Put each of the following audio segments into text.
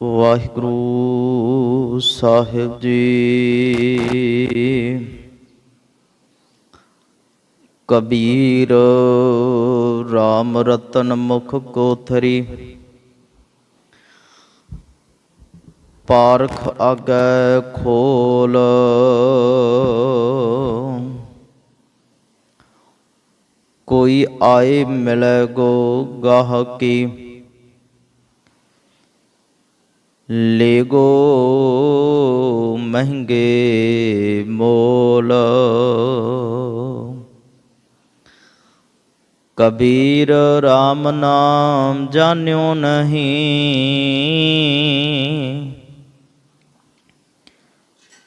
Waheguru Sahib ji. Kabir RAM ਰਤਨ ਮੁਖ ਕੋਥਰੀ ਪਾਰਖ ਆਗੈ ਖੋਲ। ਕੋਈ ਆਏ ਮਿਲੈ ਗੋ ਗਾਹਕੀ। ਲੇਗੋ ਮਹਿੰਗੇ ਮੋਲ। ਕਬੀਰ RAM ਨਾਮ ਜਾਣਿਓ ਨਹੀਂ।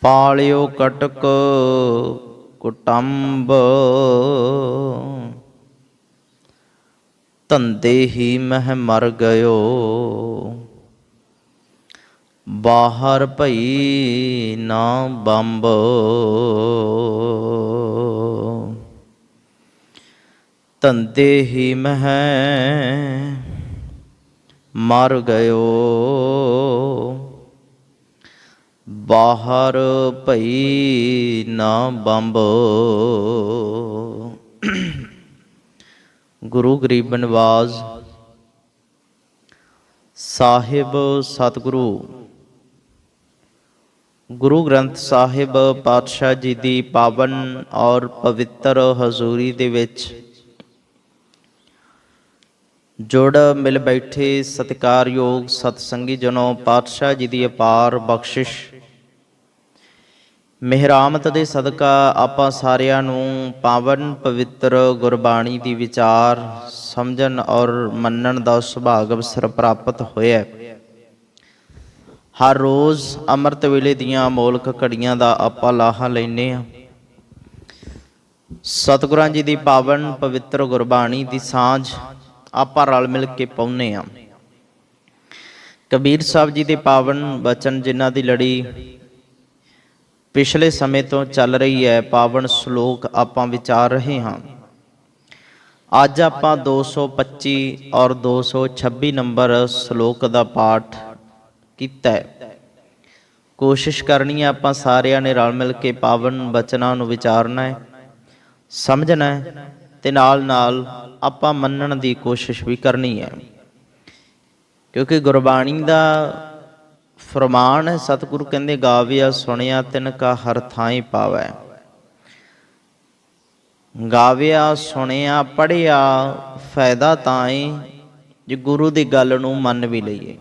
ਪਾਲਿਓ ਕਟਕ ਕੁਟੰਬ। ਧੰਦੇ ਹੀ ਮਹਿ ਮਰ ਗਇਓ। ਬਾਹਰ ਭਈ ਨਾ ਬੰਬ। ਧੰਦੇ ਹੀ ਮਹਿ ਮਰ ਗਇਓ। ਬਾਹਰ ਭਈ ਨਾ ਬੰਬ। ਗੁਰੂ ਗਰੀਬ ਨਿਵਾਜ਼ ਸਾਹਿਬ ਸਤਿਗੁਰੂ ਗੁਰੂ ਗ੍ਰੰਥ ਸਾਹਿਬ ਪਾਤਸ਼ਾਹ ਜੀ ਦੀ ਪਾਵਨ ਔਰ ਪਵਿੱਤਰ ਹਜ਼ੂਰੀ ਦੇ ਵਿੱਚ ਜੁੜ ਮਿਲ ਬੈਠੇ ਸਤਿਕਾਰਯੋਗ ਸਤਸੰਗੀ ਜਨੋ ਪਾਤਸ਼ਾਹ ਜੀ ਦੀ ਅਪਾਰ ਬਖਸ਼ਿਸ਼ ਮਿਹਰਾਮਤ ਦੇ ਸਦਕਾ ਆਪਾਂ ਸਾਰਿਆਂ ਨੂੰ ਪਾਵਨ ਪਵਿੱਤਰ ਗੁਰਬਾਣੀ ਦੀ ਵਿਚਾਰ ਸਮਝਣ ਔਰ ਮੰਨਣ ਦਾ ਸੁਭਾਗ ਅਵਸਰ ਪ੍ਰਾਪਤ ਹੋਇਆ ਹੈ। ਹਰ ਰੋਜ਼ ਅੰਮ੍ਰਿਤ ਵੇਲੇ ਦੀਆਂ ਮੌਲਕ ਘੜੀਆਂ ਦਾ ਆਪਾਂ ਲਾਹਾ ਲੈਨੇ ਆ ਸਤਿਗੁਰਾਂ ਜੀ ਦੀ ਪਾਵਨ ਪਵਿੱਤਰ ਗੁਰਬਾਣੀ ਦੀ ਸਾਂਝ ਆਪਾਂ ਰਲ ਮਿਲ ਕੇ ਪਾਉਨੇ ਆ ਕਬੀਰ ਸਾਹਿਬ ਜੀ ਦੇ ਪਾਵਨ ਬਚਨ ਜਿਨ੍ਹਾਂ ਦੀ ਲੜੀ ਪਿਛਲੇ ਸਮੇਂ ਤੋਂ ਚੱਲ ਰਹੀ ਹੈ, ਪਾਵਨ ਸ਼ਲੋਕ ਆਪਾਂ ਵਿਚਾਰ ਰਹੇ ਹਾਂ। ਅੱਜ ਆਪਾਂ 225 ਔਰ 226 ਨੰਬਰ ਸ਼ਲੋਕ ਦਾ ਪਾਠ ਕੀਤਾ ਹੈ। ਕੋਸ਼ਿਸ਼ ਕਰਨੀ ਹੈ ਆਪਾਂ ਸਾਰਿਆਂ ਨੇ ਰਲ ਮਿਲ ਕੇ ਪਾਵਨ ਬਚਨਾਂ ਨੂੰ ਵਿਚਾਰਨਾ ਹੈ, ਸਮਝਣਾ ਹੈ ਤੇ ਨਾਲ ਨਾਲ ਆਪਾਂ ਮੰਨਣ ਦੀ ਕੋਸ਼ਿਸ਼ ਵੀ ਕਰਨੀ ਹੈ। ਕਿਉਂਕਿ ਗੁਰਬਾਣੀ ਦਾ ਫਰਮਾਨ ਹੈ, ਸਤਿਗੁਰੂ ਕਹਿੰਦੇ, ਗਾਵਿਆ, ਸੁਣਿਆ, ਤਿਨ ਕਾ ਹਰ ਥਾਈ ਪਾਵੈ। ਗਾਵਿਆ, ਸੁਣਿਆ ਪੜਿਆ ਫਾਇਦਾ ਤਾਂ ਏ, ਜੇ ਗੁਰੂ ਦੀ ਗੱਲ ਨੂੰ ਮੰਨ ਵੀ ਲਈਏ।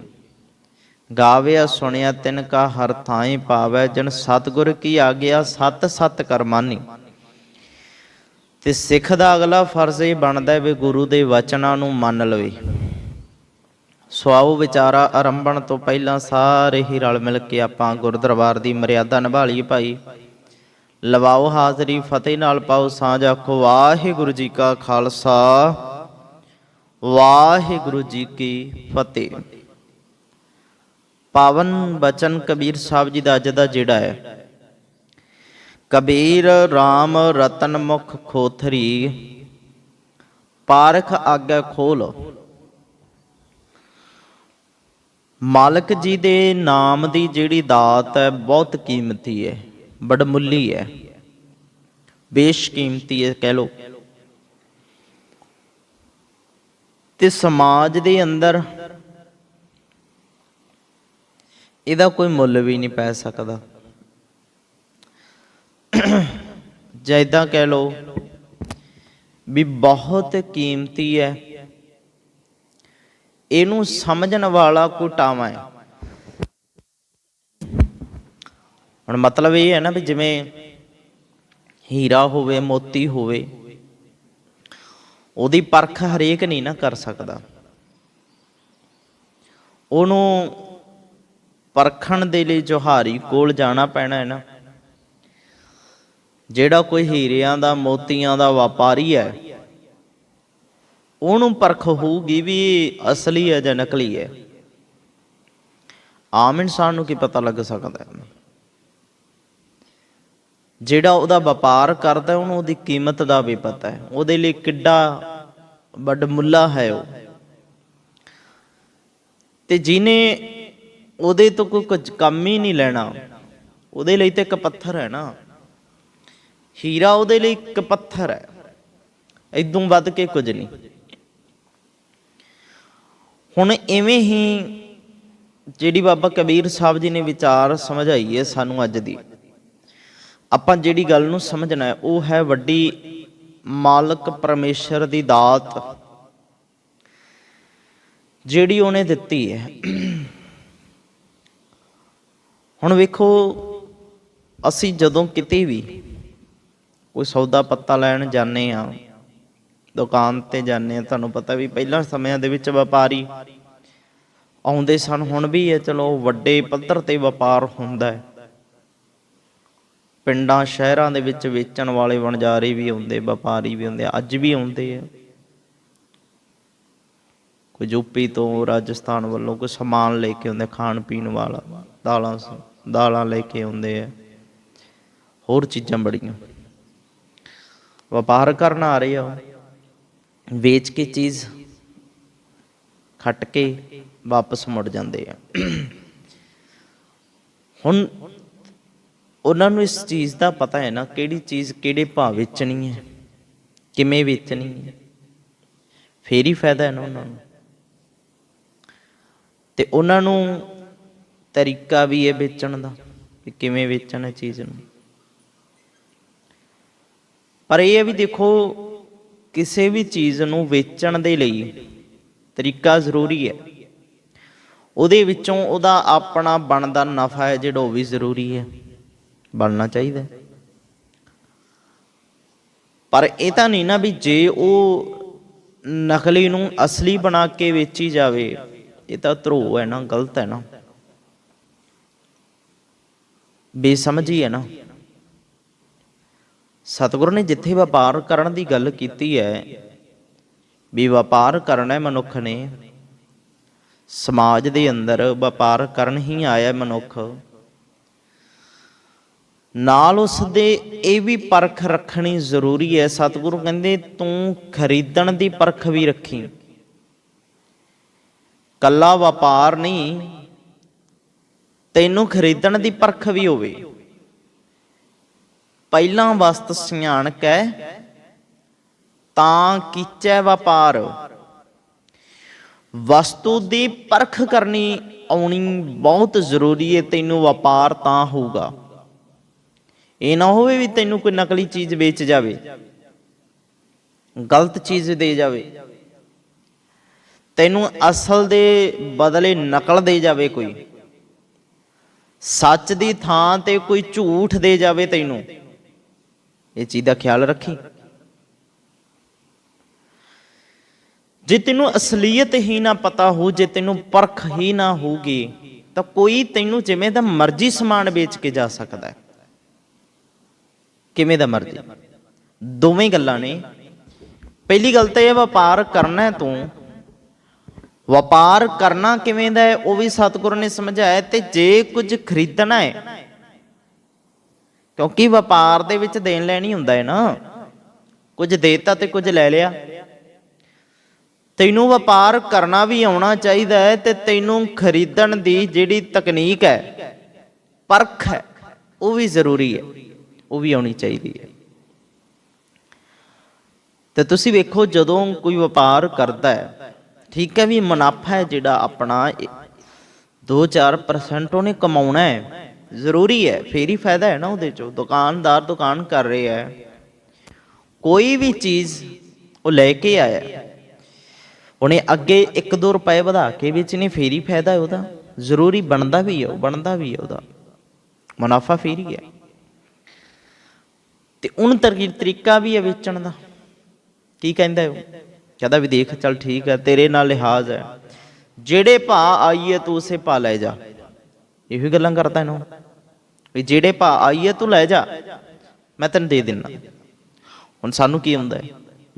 ਗਾਵਿਆ ਸੁਣਿਆ ਤਿਨ ਕਾ ਹਰ ਥਾਂ ਪਾਵੈ, ਜਨ ਸਤਿਗੁਰ ਕੀ ਆਗਿਆ, ਸਤ ਸਤ ਕਰਮਾਨੀ ਤੇ ਸਿੱਖ ਦਾ ਅਗਲਾ ਫਰਜ਼ ਇਹ ਬਣਦਾ ਵੀ ਗੁਰੂ ਦੇ ਵਚਨਾਂ ਨੂੰ ਮੰਨ ਲਵੇ। ਸੋ ਆਓ ਵਿਚਾਰਾ ਆਰੰਭਣ ਤੋਂ ਪਹਿਲਾਂ ਸਾਰੇ ਹੀ ਰਲ ਮਿਲ ਕੇ ਆਪਾਂ ਗੁਰਦਰਬਾਰ ਦੀ ਮਰਿਆਦਾ ਨਿਭਾ ਲਈਏ ਭਾਈ। ਲਵਾਓ ਹਾਜ਼ਰੀ, ਫਤਿਹ ਨਾਲ ਪਾਓ ਸਾਂਝ, ਆਖੋ ਵਾਹਿਗੁਰੂ ਜੀ ਕਾ ਖਾਲਸਾ, ਵਾਹਿਗੁਰੂ ਜੀ ਕੀ ਫਤਿਹ। ਪਾਵਨ ਬਚਨ ਕਬੀਰ ਸਾਹਿਬ ਜੀ ਦਾ ਅੱਜ ਦਾ ਜਿਹੜਾ ਹੈ। ਕਬੀਰ RAM ਰਤਨ ਮੁਖ ਖੋਥਰੀ, ਪਾਰਖ ਆਗੇ ਖੋਲ। ਮਾਲਕ ਜੀ ਦੇ ਨਾਮ ਦੀ ਜਿਹੜੀ ਦਾਤ ਹੈ, ਬਹੁਤ ਕੀਮਤੀ ਹੈ, ਬੜਮੁੱਲੀ ਹੈ। ਬੇਸ਼ਕੀਮਤੀ ਹੈ, ਕਹਿ ਲੋ ਤੇ ਸਮਾਜ ਦੇ ਅੰਦਰ ਇਹਦਾ ਕੋਈ ਮੁੱਲ ਵੀ ਨਹੀਂ ਪੈ ਸਕਦਾ। ਜਾਂ ਇਦਾਂ ਕਹਿ ਲਓ ਵੀ ਬਹੁਤ ਕੀਮਤੀ ਹੈ। ਇਹਨੂੰ ਸਮਝਣ ਵਾਲਾ ਕੋਈ ਹੈ। ਹੁਣ ਮਤਲਬ ਇਹ ਹੈ ਨਾ ਵੀ ਜਿਵੇਂ ਹੀਰਾ ਹੋਵੇ, ਮੋਤੀ ਹੋਵੇ, ਉਹਦੀ ਪਰਖ ਹਰੇਕ ਨਹੀਂ ਨਾ ਕਰ ਸਕਦਾ। ਉਹਨੂੰ ਪਰਖਣ ਦੇ ਲਈ ਜੋਹਾਰੀ ਕੋਲ ਜਾਣਾ ਪੈਣਾ ਹੈ ਨਾ। ਜਿਹੜਾ ਕੋਈ ਹੀਰਿਆਂ ਦਾ, ਮੋਤੀਆਂ ਦਾ ਵਪਾਰੀ ਹੈ, ਉਹਨੂੰ ਪਰਖ ਹੋਊਗੀ ਵੀ ਅਸਲੀ ਹੈ ਜਾਂ ਨਕਲੀ ਹੈ। ਆਮ ਇਨਸਾਨ ਨੂੰ ਕੀ ਪਤਾ ਲੱਗ ਸਕਦਾ ਹੈ? ਜਿਹੜਾ ਉਹਦਾ ਵਪਾਰ ਕਰਦਾ ਉਹਨੂੰ ਉਹਦੀ ਕੀਮਤ ਦਾ ਵੀ ਪਤਾ ਹੈ। ਉਹਦੇ ਲਈ ਕਿੱਡਾ ਵੱਡ ਮੁੱਲਾ ਹੈ ਉਹ। ਤੇ ਜਿਨੇ ਉਹਦੇ ਤੋਂ ਕੋਈ ਕੁਝ ਕੰਮ ਹੀ ਨਹੀਂ ਲੈਣਾ। ਉਹਦੇ ਲਈ ਤੇ ਇੱਕ ਪੱਥਰ ਹੈ ਨਾ। ਹੀਰਾ ਉਹਦੇ ਲਈ ਇੱਕ ਪੱਥਰ ਹੈ। ਇਦੋਂ ਵੱਧ ਕੇ ਕੁਝ ਨਹੀਂ। ਹੁਣ ਐਵੇਂ ਹੀ ਜਿਹੜੀ ਬਾਬਾ ਕਬੀਰ ਸਾਹਿਬ ਜੀ ਨੇ ਵਿਚਾਰ ਸਮਝਾਈ ਹੈ ਸਾਨੂੰ ਅੱਜ ਦੀ। ਆਪਾਂ ਜਿਹੜੀ ਗੱਲ ਨੂੰ ਸਮਝਣਾ ਹੈ, ਉਹ ਹੈ ਵੱਡੀ ਮਾਲਕ ਪਰਮੇਸ਼ਰ ਦੀ ਦਾਤ। ਜਿਹੜੀ ਉਹਨੇ ਦਿੱਤੀ ਹੈ। ਹੁਣ ਵੇਖੋ, ਅਸੀਂ ਜਦੋਂ ਕਿਤੇ ਵੀ ਕੋਈ ਸੌਦਾ ਪੱਤਾ ਲੈਣ ਜਾਂਦੇ ਆ ਦੁਕਾਨ ਤੇ ਜਾਂਦੇ ਆ ਤੁਹਾਨੂੰ ਪਤਾ ਵੀ ਪਹਿਲਾਂ ਸਮਿਆਂ ਦੇ ਵਿੱਚ ਵਪਾਰੀ ਆਉਂਦੇ ਸਨ, ਹੁਣ ਵੀ ਹੈ ਚਲੋ ਵੱਡੇ ਪੱਧਰ ਤੇ ਵਪਾਰ ਹੁੰਦਾ ਹੈ। ਪਿੰਡਾਂ, ਸ਼ਹਿਰਾਂ ਦੇ ਵਿੱਚ ਵੇਚਣ ਵਾਲੇ ਵਣਜਾਰੇ ਵੀ ਆਉਂਦੇ, ਵਪਾਰੀ ਵੀ ਆਉਂਦੇ, ਅੱਜ ਵੀ ਆਉਂਦੇ ਆ। ਕੋਈ ਯੂਪੀ ਤੋਂ ਰਾਜਸਥਾਨ ਵੱਲੋਂ ਕੋਈ ਸਮਾਨ ਲੈ ਕੇ ਆਉਂਦੇ ਖਾਣ ਪੀਣ ਵਾਲਾ ਦਾਲਾਂ ਦਾਲਾਂ ਲੈ ਕੇ ਆਉਂਦੇ ਆ। ਹੋਰ ਚੀਜ਼ਾਂ ਬੜੀਆਂ। ਵਪਾਰ ਕਰਨ ਆ ਰਹੇ ਆ ਵੇਚ ਕੇ ਚੀਜ਼ ਖੱਟ ਕੇ ਵਾਪਸ ਮੁੜ ਜਾਂਦੇ ਆ। ਹੁਣ ਉਹਨਾਂ ਨੂੰ ਇਸ ਚੀਜ਼ ਦਾ ਪਤਾ ਹੈ ਨਾ, ਕਿਹੜੀ ਚੀਜ਼ ਕਿਹੜੇ ਭਾਅ ਵੇਚਣੀ ਹੈ, ਕਿਵੇਂ ਵੇਚਣੀ ਹੈ। ਫੇਰ ਹੀ ਫਾਇਦਾ ਹੈ ਨਾ ਉਹਨਾਂ ਨੂੰ। ਤੇ ਉਹਨਾਂ ਨੂੰ ਤਰੀਕਾ ਵੀ ਹੈ ਵੇਚਣ ਦਾ ਕਿ ਕਿਵੇਂ ਵੇਚਣਾ ਚੀਜ਼ ਨੂੰ। ਪਰ ਇਹ ਹੈ ਵੀ ਦੇਖੋ, ਕਿਸੇ ਵੀ ਚੀਜ਼ ਨੂੰ ਵੇਚਣ ਦੇ ਲਈ ਤਰੀਕਾ ਜ਼ਰੂਰੀ ਹੈ। ਉਹਦੇ ਵਿੱਚੋਂ ਉਹਦਾ ਆਪਣਾ ਬਣਦਾ ਨਫਾ ਹੈ ਜਿਹੜਾ ਉਹ ਵੀ ਜ਼ਰੂਰੀ ਹੈ। ਬਣਨਾ ਚਾਹੀਦਾ ਪਰ ਇਹ ਤਾਂ ਨਹੀਂ ਨਾ ਵੀ ਜੇ ਉਹ ਨਕਲੀ ਨੂੰ ਅਸਲੀ ਬਣਾ ਕੇ ਵੇਚੀ ਜਾਵੇ, ਇਹ ਤਾਂ ਧਰੋ ਹੈ ਨਾ, ਗਲਤ ਹੈ ਨਾ। ਬੇਸਮਝੀ ਹੈ ਨਾ। ਸਤਿਗੁਰੂ ਨੇ ਜਿੱਥੇ ਵਪਾਰ ਕਰਨ ਦੀ ਗੱਲ ਕੀਤੀ ਹੈ, ਵੀ ਵਪਾਰ ਕਰਨਾ ਹੈ ਮਨੁੱਖ ਨੇ, ਸਮਾਜ ਦੇ ਅੰਦਰ ਵਪਾਰ ਕਰਨ ਹੀ ਆਇਆ ਮਨੁੱਖ। ਨਾਲ ਉਸ ਦੇ ਇਹ ਵੀ ਪਰਖ ਰੱਖਣੀ ਜ਼ਰੂਰੀ ਹੈ, ਸਤਿਗੁਰੂ ਕਹਿੰਦੇ, ਤੂੰ ਖਰੀਦਣ ਦੀ ਪਰਖ ਵੀ ਰੱਖੀ। ਕੱਲਾ ਵਪਾਰ ਨਹੀਂ ਤੈਨੂੰ ਖਰੀਦਣ ਦੀ ਪਰਖ ਵੀ ਹੋਵੇ। ਪਹਿਲਾਂ ਵਸਤ ਸਿਆਣ ਕੈ ਤਾਂ ਕੀਚੈ ਵਪਾਰ। ਵਸਤੂ ਦੀ ਪਰਖ ਕਰਨੀ ਆਉਣੀ ਬਹੁਤ ਜ਼ਰੂਰੀ ਹੈ ਤੈਨੂੰ ਵਪਾਰ ਤਾਂ ਹੋਊਗਾ। ਇਹ ਨਾ ਹੋਵੇ ਵੀ ਤੈਨੂੰ ਕੋਈ ਨਕਲੀ ਚੀਜ਼ ਵੇਚ ਜਾਵੇ, ਗਲਤ ਚੀਜ਼ ਦੇ ਜਾਵੇ। ਤੈਨੂੰ ਅਸਲ ਦੇ ਬਦਲੇ ਨਕਲ ਦੇ ਜਾਵੇ ਕੋਈ। ਸੱਚ ਦੀ ਥਾਂ ਤੇ ਕੋਈ ਝੂਠ ਦੇ ਜਾਵੇ ਤੈਨੂੰ। ਇਹ ਚੀਜ਼ ਦਾ ਖਿਆਲ ਰੱਖੀ। ਜੇ ਤੈਨੂੰ ਅਸਲੀਅਤ ਹੀ ਨਾ ਪਤਾ ਹੋ, ਜੇ ਤੈਨੂੰ ਪਰਖ ਹੀ ਨਾ ਹੋਊਗੀ, ਤਾਂ ਕੋਈ ਤੈਨੂੰ ਜਿਵੇਂ ਦਾ ਮਰਜ਼ੀ ਸਮਾਨ ਵੇਚ ਕੇ ਜਾ ਸਕਦਾ ਹੈ। ਕਿਵੇਂ ਦਾ ਮਰਜ਼ੀ। ਦੋਵੇਂ ਗੱਲਾਂ ਨੇ। ਪਹਿਲੀ ਗੱਲ ਤਾਂ ਇਹ ਵਪਾਰ ਕਰਨਾ ਹੈ ਤੂੰ। ਵਪਾਰ ਕਰਨਾ ਕਿਵੇਂ ਦਾ ਹੈ, ਉਹ ਵੀ ਸਤਿਗੁਰ ਨੇ ਸਮਝਾਇਆ ਤੇ ਜੇ ਕੁਝ ਖਰੀਦਣਾ ਹੈ, ਕਿਉਂਕਿ ਵਪਾਰ ਦੇ ਵਿੱਚ ਦੇਣ ਲੈਣੀ ਹੁੰਦਾ ਹੈ ਨਾ। ਕੁਝ ਦੇਤਾ ਤੇ ਕੁਝ ਲੈ ਲਿਆ। ਤੈਨੂੰ ਵਪਾਰ ਕਰਨਾ ਵੀ ਆਉਣਾ ਚਾਹੀਦਾ ਹੈ ਤੇ ਤੈਨੂੰ ਖਰੀਦਣ ਦੀ ਜਿਹੜੀ ਤਕਨੀਕ ਹੈ, ਪਰਖ ਹੈ, ਉਹ ਵੀ ਜ਼ਰੂਰੀ ਹੈ, ਉਹ ਵੀ ਆਉਣੀ ਚਾਹੀਦੀ ਹੈ। ਤੇ ਤੁਸੀਂ ਵੇਖੋ ਜਦੋਂ ਕੋਈ ਵਪਾਰ ਕਰਦਾ ਹੈ ਠੀਕ ਹੈ ਵੀ ਮੁਨਾਫਾ ਹੈ ਜਿਹੜਾ ਆਪਣਾ 2-4% ਉਹਨੇ ਕਮਾਉਣਾ ਹੈ। ਜ਼ਰੂਰੀ ਹੈ, ਫੇਰ ਹੀ ਫਾਇਦਾ ਹੈ ਨਾ ਉਹਦੇ ਚੋਂ। ਦੁਕਾਨਦਾਰ ਦੁਕਾਨ ਕਰ ਰਿਹਾ ਹੈ। ਕੋਈ ਵੀ ਚੀਜ਼ ਉਹ ਲੈ ਕੇ ਆਇਆ। ਉਹਨੇ ਅੱਗੇ 1-2 ਰੁਪਏ ਵਧਾ ਕੇ ਵੇਚਣੀ ਫੇਰ ਹੀ ਫਾਇਦਾ ਹੈ ਉਹਦਾ। ਜ਼ਰੂਰੀ ਬਣਦਾ ਵੀ ਹੈ, ਉਹ ਬਣਦਾ ਵੀ ਹੈ ਉਹਦਾ। ਮੁਨਾਫਾ ਫੇਰ ਹੀ ਹੈ। ਤੇ ਉਹਨ ਤਰੀਕਾ ਵੀ ਹੈ ਵੇਚਣ ਦਾ। ਕੀ ਕਹਿੰਦਾ ਹੈ ਉਹ? ਕਹਿੰਦਾ ਵੀ ਦੇਖ, ਚੱਲ ਠੀਕ ਹੈ, ਤੇਰੇ ਨਾਲ ਲਿਹਾਜ਼ ਹੈ। ਜਿਹੜੇ ਭਾ ਆਈਏ ਤੂੰ ਉਸੇ ਭਾ ਲੈ ਜਾ। ਇਹੋ ਗੱਲਾਂ ਕਰਦਾ ਇਹਨੂੰ। ਵੀ ਜਿਹੜੇ ਭਾ ਆਈਏ ਤੂੰ ਲੈ ਜਾ, ਮੈਂ ਤੈਨੂੰ ਦੇ ਦਿੰਨਾ। ਹੁਣ ਸਾਨੂੰ ਕੀ ਹੁੰਦਾ ਹੈ?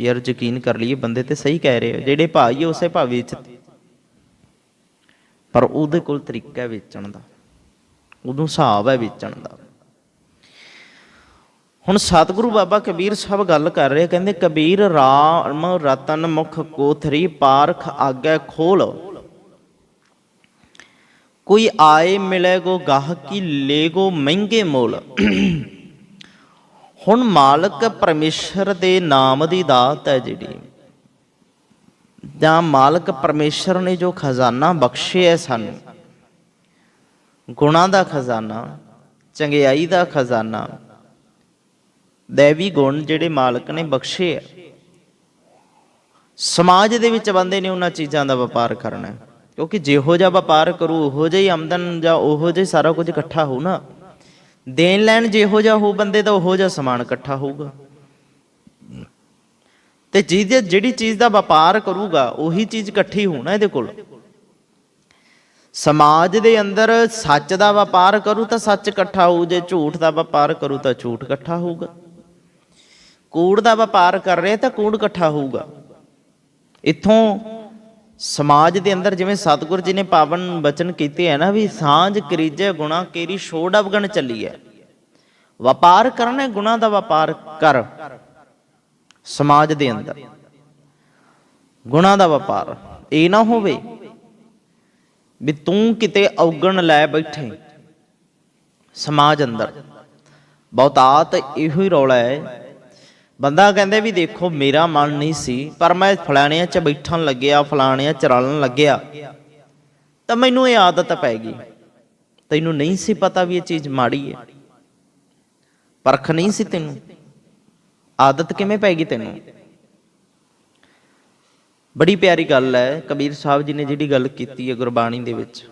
ਯਾਰ ਯਕੀਨ ਕਰ ਲਈਏ, ਬੰਦੇ ਤੇ ਸਹੀ ਕਹਿ ਰਹੇ ਆ। ਜਿਹੜੇ ਭਾ ਆਈਏ ਉਸੇ ਭਾ ਵੇਚ। ਪਰ ਉਹਦੇ ਕੋਲ ਤਰੀਕਾ ਵੇਚਣ ਦਾ। ਉਹਨੂੰ ਹਿਸਾਬ ਹੈ ਵੇਚਣ ਦਾ। ਹੁਣ ਸਤਿਗੁਰੂ ਬਾਬਾ ਕਬੀਰ ਸਾਹਿਬ ਗੱਲ ਕਰ ਰਹੇ ਕਹਿੰਦੇ ਕਬੀਰ ਰਾਮ ਰਤਨ ਮੁਖ ਕੋਥਰੀ ਪਾਰਖ ਆਗੇ ਖੋਲ। ਕੋਈ ਆਏ ਮਿਲੇਗੋ ਗਾਹਕੀ ਲੇਗੋ ਮਹਿੰਗੇ ਮੁੱਲ। ਹੁਣ ਮਾਲਕ ਪਰਮੇਸ਼ਰ ਦੇ ਨਾਮ ਦੀ ਦਾਤ ਹੈ ਜਿਹੜੀ। ਜਾਂ ਮਾਲਕ ਪਰਮੇਸ਼ਰ ਨੇ ਜੋ ਖਜ਼ਾਨਾ ਬਖਸ਼ਿਆ ਹੈ ਸਾਨੂੰ। ਗੁਣਾਂ ਦਾ ਖਜ਼ਾਨਾ, ਚੰਗਿਆਈ ਦਾ ਖਜ਼ਾਨਾ ਦੇਵੀ ਗੁਣ ਜਿਹੜੇ ਮਾਲਕ ਨੇ ਬਖਸ਼ੇ ਆ। ਸਮਾਜ ਦੇ ਵਿੱਚ ਬੰਦੇ ਨੇ ਉਹਨਾਂ ਚੀਜ਼ਾਂ ਦਾ ਵਪਾਰ ਕਰਨਾ ਕਿਉਂਕਿ ਜਿਹੋ ਜਿਹਾ ਵਪਾਰ ਕਰੂ, ਉਹੋ ਜਿਹੀ ਆਮਦਨ ਜਾਂ ਉਹੋ ਜਿਹਾ ਸਾਰਾ ਕੁਝ ਇਕੱਠਾ ਹੋ ਨਾ। ਦੇਣ ਲੈਣ ਜਿਹੋ ਜਿਹਾ ਹੋ ਬੰਦੇ ਦਾ, ਉਹੋ ਜਿਹਾ ਸਮਾਨ ਇਕੱਠਾ ਹੋਊਗਾ। ਤੇ ਜਿਹਦੇ, ਜਿਹੜੀ ਚੀਜ਼ ਦਾ ਵਪਾਰ ਕਰੂਗਾ, ਉਹੀ ਚੀਜ਼ ਇਕੱਠੀ ਹੋਣਾ ਇਹਦੇ ਕੋਲ। ਸਮਾਜ ਦੇ ਅੰਦਰ ਸੱਚ ਦਾ ਵਪਾਰ ਕਰੂ ਤਾਂ ਸੱਚ ਇਕੱਠਾ ਹੋਊ, ਜੇ ਝੂਠ ਦਾ ਵਪਾਰ ਕਰੂ ਤਾਂ ਝੂਠ ਇਕੱਠਾ ਹੋਊਗਾ। ਕੂੜ ਦਾ ਵਪਾਰ ਕਰ ਰਿਹਾ ਤਾਂ ਕੂੜ ਇਕੱਠਾ ਹੋਊਗਾ। ਇੱਥੋਂ ਸਮਾਜ ਦੇ ਅੰਦਰ ਜਿਵੇਂ ਸਤਿਗੁਰ ਜੀ ਨੇ ਪਾਵਨ ਬਚਨ ਕੀਤੇ ਹੈ ਨਾ ਵੀ ਸਾਂਝ ਕਰੀਜੇ ਗੁਣਾ ਕੇਰੀ ਛੋੜ ਅਵਗਣ ਚੱਲੀ ਹੈ ਵਪਾਰ ਕਰਨਾ ਹੈ, ਗੁਣਾ ਦਾ ਵਪਾਰ ਕਰ ਸਮਾਜ ਦੇ ਅੰਦਰ। ਗੁਣਾ ਦਾ ਵਪਾਰ ਇਹ ਨਾ ਹੋਵੇ ਵੀ ਤੂੰ ਕਿਤੇ ਔਗਣ ਲੈ ਬੈਠੇ ਸਮਾਜ ਅੰਦਰ। ਬਹੁਤਾਤ ਇਹੋ ਹੀ ਰੌਲਾ ਹੈ ਬੰਦਾ ਕਹਿੰਦੇ ਵੀ ਦੇਖੋ, ਮੇਰਾ ਮਨ ਨਹੀਂ ਸੀ, ਪਰ ਮੈਂ ਫਲਾਣਿਆਂ 'ਚ ਬੈਠਣ ਲੱਗਿਆ, ਫਲਾਣਿਆਂ 'ਚ ਰਲਣ ਲੱਗਿਆ। ਤਾਂ ਮੈਨੂੰ ਇਹ ਆਦਤ ਪੈ ਗਈ। ਤੈਨੂੰ ਨਹੀਂ ਸੀ ਪਤਾ ਵੀ ਇਹ ਚੀਜ਼ ਮਾੜੀ ਹੈ। ਪਰਖ ਨਹੀਂ ਸੀ ਤੈਨੂੰ। ਆਦਤ ਕਿਵੇਂ ਪੈ ਗਈ ਤੈਨੂੰ? ਬੜੀ ਪਿਆਰੀ ਗੱਲ ਹੈ, ਕਬੀਰ ਸਾਹਿਬ ਜੀ ਨੇ ਜਿਹੜੀ ਗੱਲ ਕੀਤੀ ਹੈ ਗੁਰਬਾਣੀ ਦੇ ਵਿੱਚ।